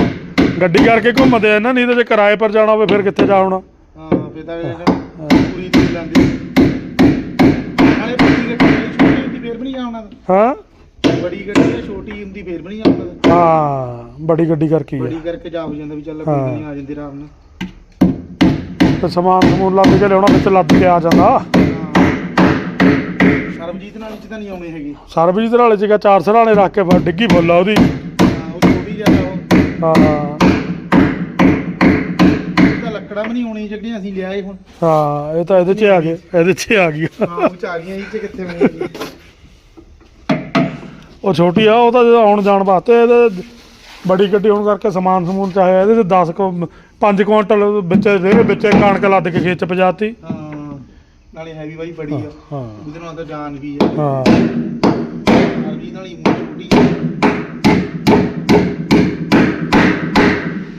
S1: ਗੱਡੀ ਕਰਕੇ ਘੁੰਮਦੇ ਆ ਨਾ ਨਹੀਂ ਤਾਂ ਜੇ ਕਿਰਾਏ ਪਰ ਜਾਣਾ ਹੋਵੇ ਫਿਰ ਕਿੱਥੇ ਜਾ ਹੋਣਾ?
S2: ਹਾਂ ਫੇਰ ਤਾਂ ਪੂਰੀ ਤੇ ਲਾਂਦੇ ਨਾਲੇ ਬੜੀ ਗੱਡੀ ਹੈ, ਛੋਟੀ ਹੁੰਦੀ ਫੇਰ ਵੀ ਨਹੀਂ ਜਾਣਾ
S1: ਹਾਂ।
S2: ਬੜੀ ਗੱਡੀ ਹੈ ਛੋਟੀ ਹੁੰਦੀ ਫੇਰ ਵੀ ਨਹੀਂ ਜਾਣਾ
S1: ਹਾਂ ਬੜੀ ਗੱਡੀ ਕਰਕੇ ਹੀ
S2: ਬੜੀ
S1: ਆ
S2: ਕਰਕੇ ਜਾ ਹੋ ਜਾਂਦਾ ਵੀ ਚੱਲ ਕੋਈ। ਨਹੀਂ ਆ ਜਾਂਦੇ ਆਰਾਮ ਨਾਲ।
S1: ਤੇ ਸਮਾਨ ਸਮੂਨ ਲੱਦ ਕੇ ਲਿਆਉਣਾ ਵਿੱਚ ਲੱਦ ਕੇ ਆ ਜਾਂਦਾ।
S2: ਹਾਂ ਸਰਬਜੀਤ ਨਾਲ ਚ ਤਾਂ ਨਹੀਂ ਆਉਣੇ ਹੈਗੇ।
S1: ਸਰਬਜੀਤ ਵਾਲੇ ਚ ਚਾਰ ਸਰਾਣੇ ਰੱਖ ਕੇ ਫਿਰ ਡਿੱਗੀ ਫੁੱਲ ਆ ਉਹਦੀ।
S2: ਹਾਂ ਉਹ ਛੋਟੀ ਜ਼ਿਆਦਾ ਉਹ।
S1: ਹਾਂ।
S2: ਉਹ ਤਾਂ ਲੱਕੜਾਂ ਵੀ ਨਹੀਂ ਆਉਣੀ ਜਿਹੜੀਆਂ ਅਸੀਂ ਲਿਆਏ ਹੁਣ।
S1: ਹਾਂ ਇਹ ਤਾਂ ਇਹਦੇ ਚ ਆ ਗਏ ਇਹਦੇ ਚ ਆ ਗਈ।
S2: ਹਾਂ ਉਹ ਚ ਆ ਗਈਆਂ ਇਹ ਚ ਕਿੱਥੇ ਮਿਲਣਗੀਆਂ।
S1: ਉਹ ਛੋਟੀ ਆ ਉਹ ਤਾਂ ਜਦੋਂ ਆਉਣ ਜਾਣ ਵਾਸਤੇ ਇਹਦੇ ਬੜੀ ਗੱਡੀ ਹੋਣ ਕਰਕੇ ਸਮਾਨ ਸਮੂਨ ਚਾਹੇ ਇਹਦੇ ਚ 10 ਕੁ 5 ਕੁਇੰਟਲ ਵਿੱਚ ਰੇਹ ਵਿੱਚ ਕਣਕ ਲੱਦ ਕੇ ਖੇਤ ਪਜਾਤੀ
S2: ਹਾਂ ਨਾਲੇ ਹੈਵੀ ਬਾਈ ਬੜੀ ਆ।
S1: ਹਾਂ
S2: ਉਹਦੇ ਨਾਲ ਤਾਂ ਜਾਨ ਵੀ ਆ।
S1: ਹਾਂ।
S2: ਸਰਬਜੀਤ ਨਾਲ ਹੀ ਆ।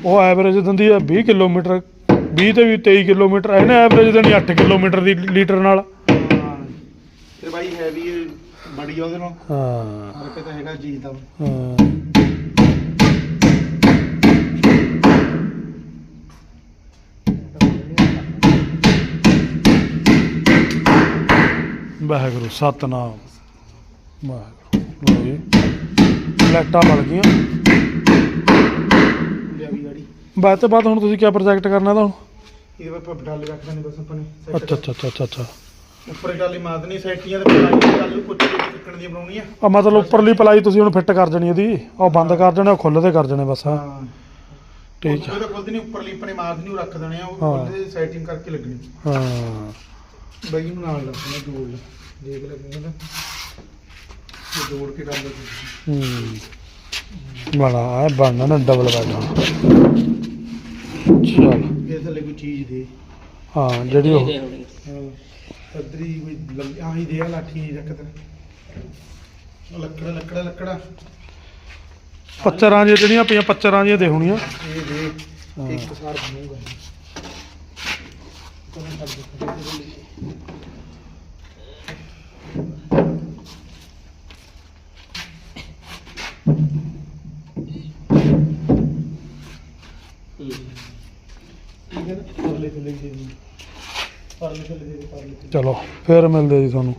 S1: ਉਹ ਐਵਰੇਜ ਦਿੰਦੀ ਆ 20 ਕਿਲੋਮੀਟਰ 20 ਤੇ ਵੀ 23 ਕਿਲੋਮੀਟਰ ਇਹਨੇ ਐਵਰੇਜ ਦੇਣੀ 8 ਕਿਲੋਮੀਟਰ ਦੀ ਲੀਟਰ ਨਾਲ।
S2: ਹਾਂ। ਤੇ ਬਾਈ ਹੈਵੀ ਬੜੀ ਆ ਉਹਦੇ ਨਾਲ।
S1: ਹਾਂ।
S2: ਫ਼ਰਕ ਤਾਂ ਹੈਗਾ ਚੀਜ਼ ਦਾ।
S1: ਹਾਂ। ਵਾਹਿਗੁਰੂ ਸਤਨਾਮ। ਵਾਹਿਗੁਰੂ। ਲਓ ਜੀ ਲਾਈਟਾਂ ਬਲ ਗਈਆਂ।
S2: ਲਿਆ ਵੀ ਗਾੜੀ।
S1: ਬਾਅਦ ਤੋਂ ਬਾਅਦ ਹੁਣ ਤੁਸੀਂ ਕੀ ਪ੍ਰੋਜੈਕਟ ਕਰਨਾ ਤਾਂ ਹੁਣ?
S2: ਇਹਦੇ ਪਰ ਬਟਾਲੇ ਰੱਖ ਦੇਣੇ ਬਸ ਆਪਾਂ ਨੇ। set
S1: ਅੱਛਾ ਅੱਛਾ ਅੱਛਾ ਅੱਛਾ ਅੱਛਾ।
S2: ਉੱਪਰ ਟਾਲੀ ਮਾਰਦਣੀ ਸੈਟੀਆਂ ਤੇ ਪਲਾਈ ਕੱਲ ਨੂੰ ਕੁੱਟ ਕੇ ਟਿਕਣ ਦੀ ਬਣਾਉਣੀ ਆ।
S1: ਆ ਮਤਲਬ ਉੱਪਰਲੀ ਪਲਾਈ ਤੁਸੀਂ ਹੁਣ ਫਿੱਟ ਕਰ ਜਣੀ ਇਹਦੀ ਉਹ ਬੰਦ ਕਰ ਜਣੇ ਉਹ ਖੁੱਲ੍ਹਦੇ ਕਰ ਜਣੇ ਬਸ। ਹਾਂ।
S2: ਹਾਂ
S1: ਠੀਕ
S2: ਉਹ ਤਾਂ ਖੁੱਲਦੀ ਨਹੀਂ ਉੱਪਰਲੀ ਆਪਣੇ ਮਾਰਦਣੀ ਉਹ ਰੱਖ ਦੇਣੇ ਆ ਉਹ
S1: ਹਾਂ।
S2: ਖੁੱਲ੍ਹਦੇ ਸੈਟਿੰਗ ਕਰਕੇ ਲੱਗਣੀ।
S1: ਹਾਂ।
S2: ਬਈ ਨੂੰ ਨਾਲ ਲੱਗਣਾ ਜੋੜ। ਲੈ ਦੇਖ ਲੱਗੂਗਾ ਨਾ ਇਹ ਜੋੜ ਕੇ ਕਰ ਲਓ
S1: ਹੂੰ। ਬਣਾ ਹੈ ਬਣਨਾ ਨਾ ਡਬਲ ਬੈਡ ਚਲ।
S2: ਇਹ ਥੱਲੇ ਕੋਈ ਚੀਜ਼ ਦੇ।
S1: ਹਾਂ ਜਿਹੜੀ ਉਹ
S2: ਹਾਂ। ਅਦਰੀ ਕੋਈ ਲੰਬੀ ਆਹੀ ਦੇ ਆ ਲਾਠੀ ਜਿਹੀ ਰੱਖ ਤੇ ਲੱਕੜਾ ਲੱਕੜਾ ਲੱਕੜਾ।
S1: ਪੱਚਰਾਂ ਜਿਹੀਆਂ ਜਿਹੜੀਆਂ ਪਈਆਂ ਪੱਚਰਾਂ ਜਿਹੀਆਂ ਦੇ ਹੋਣੀਆਂ।
S2: ਇਹ ਦੇ ਇੱਕ ਸਾਰ ਬਣੂਗਾ ਤੁਹਾਨੂੰ ਕਰ ਦੇ ਠੀਕ ਹੈ ਨਾ ਪਰਲੇ ਥੱਲੇ ਦੇ ਦੇ ਪਰਲੇ ਥੱਲੇ
S1: ਚਲੋ ਫਿਰ ਮਿਲਦੇ ਜੀ ਤੁਹਾਨੂੰ।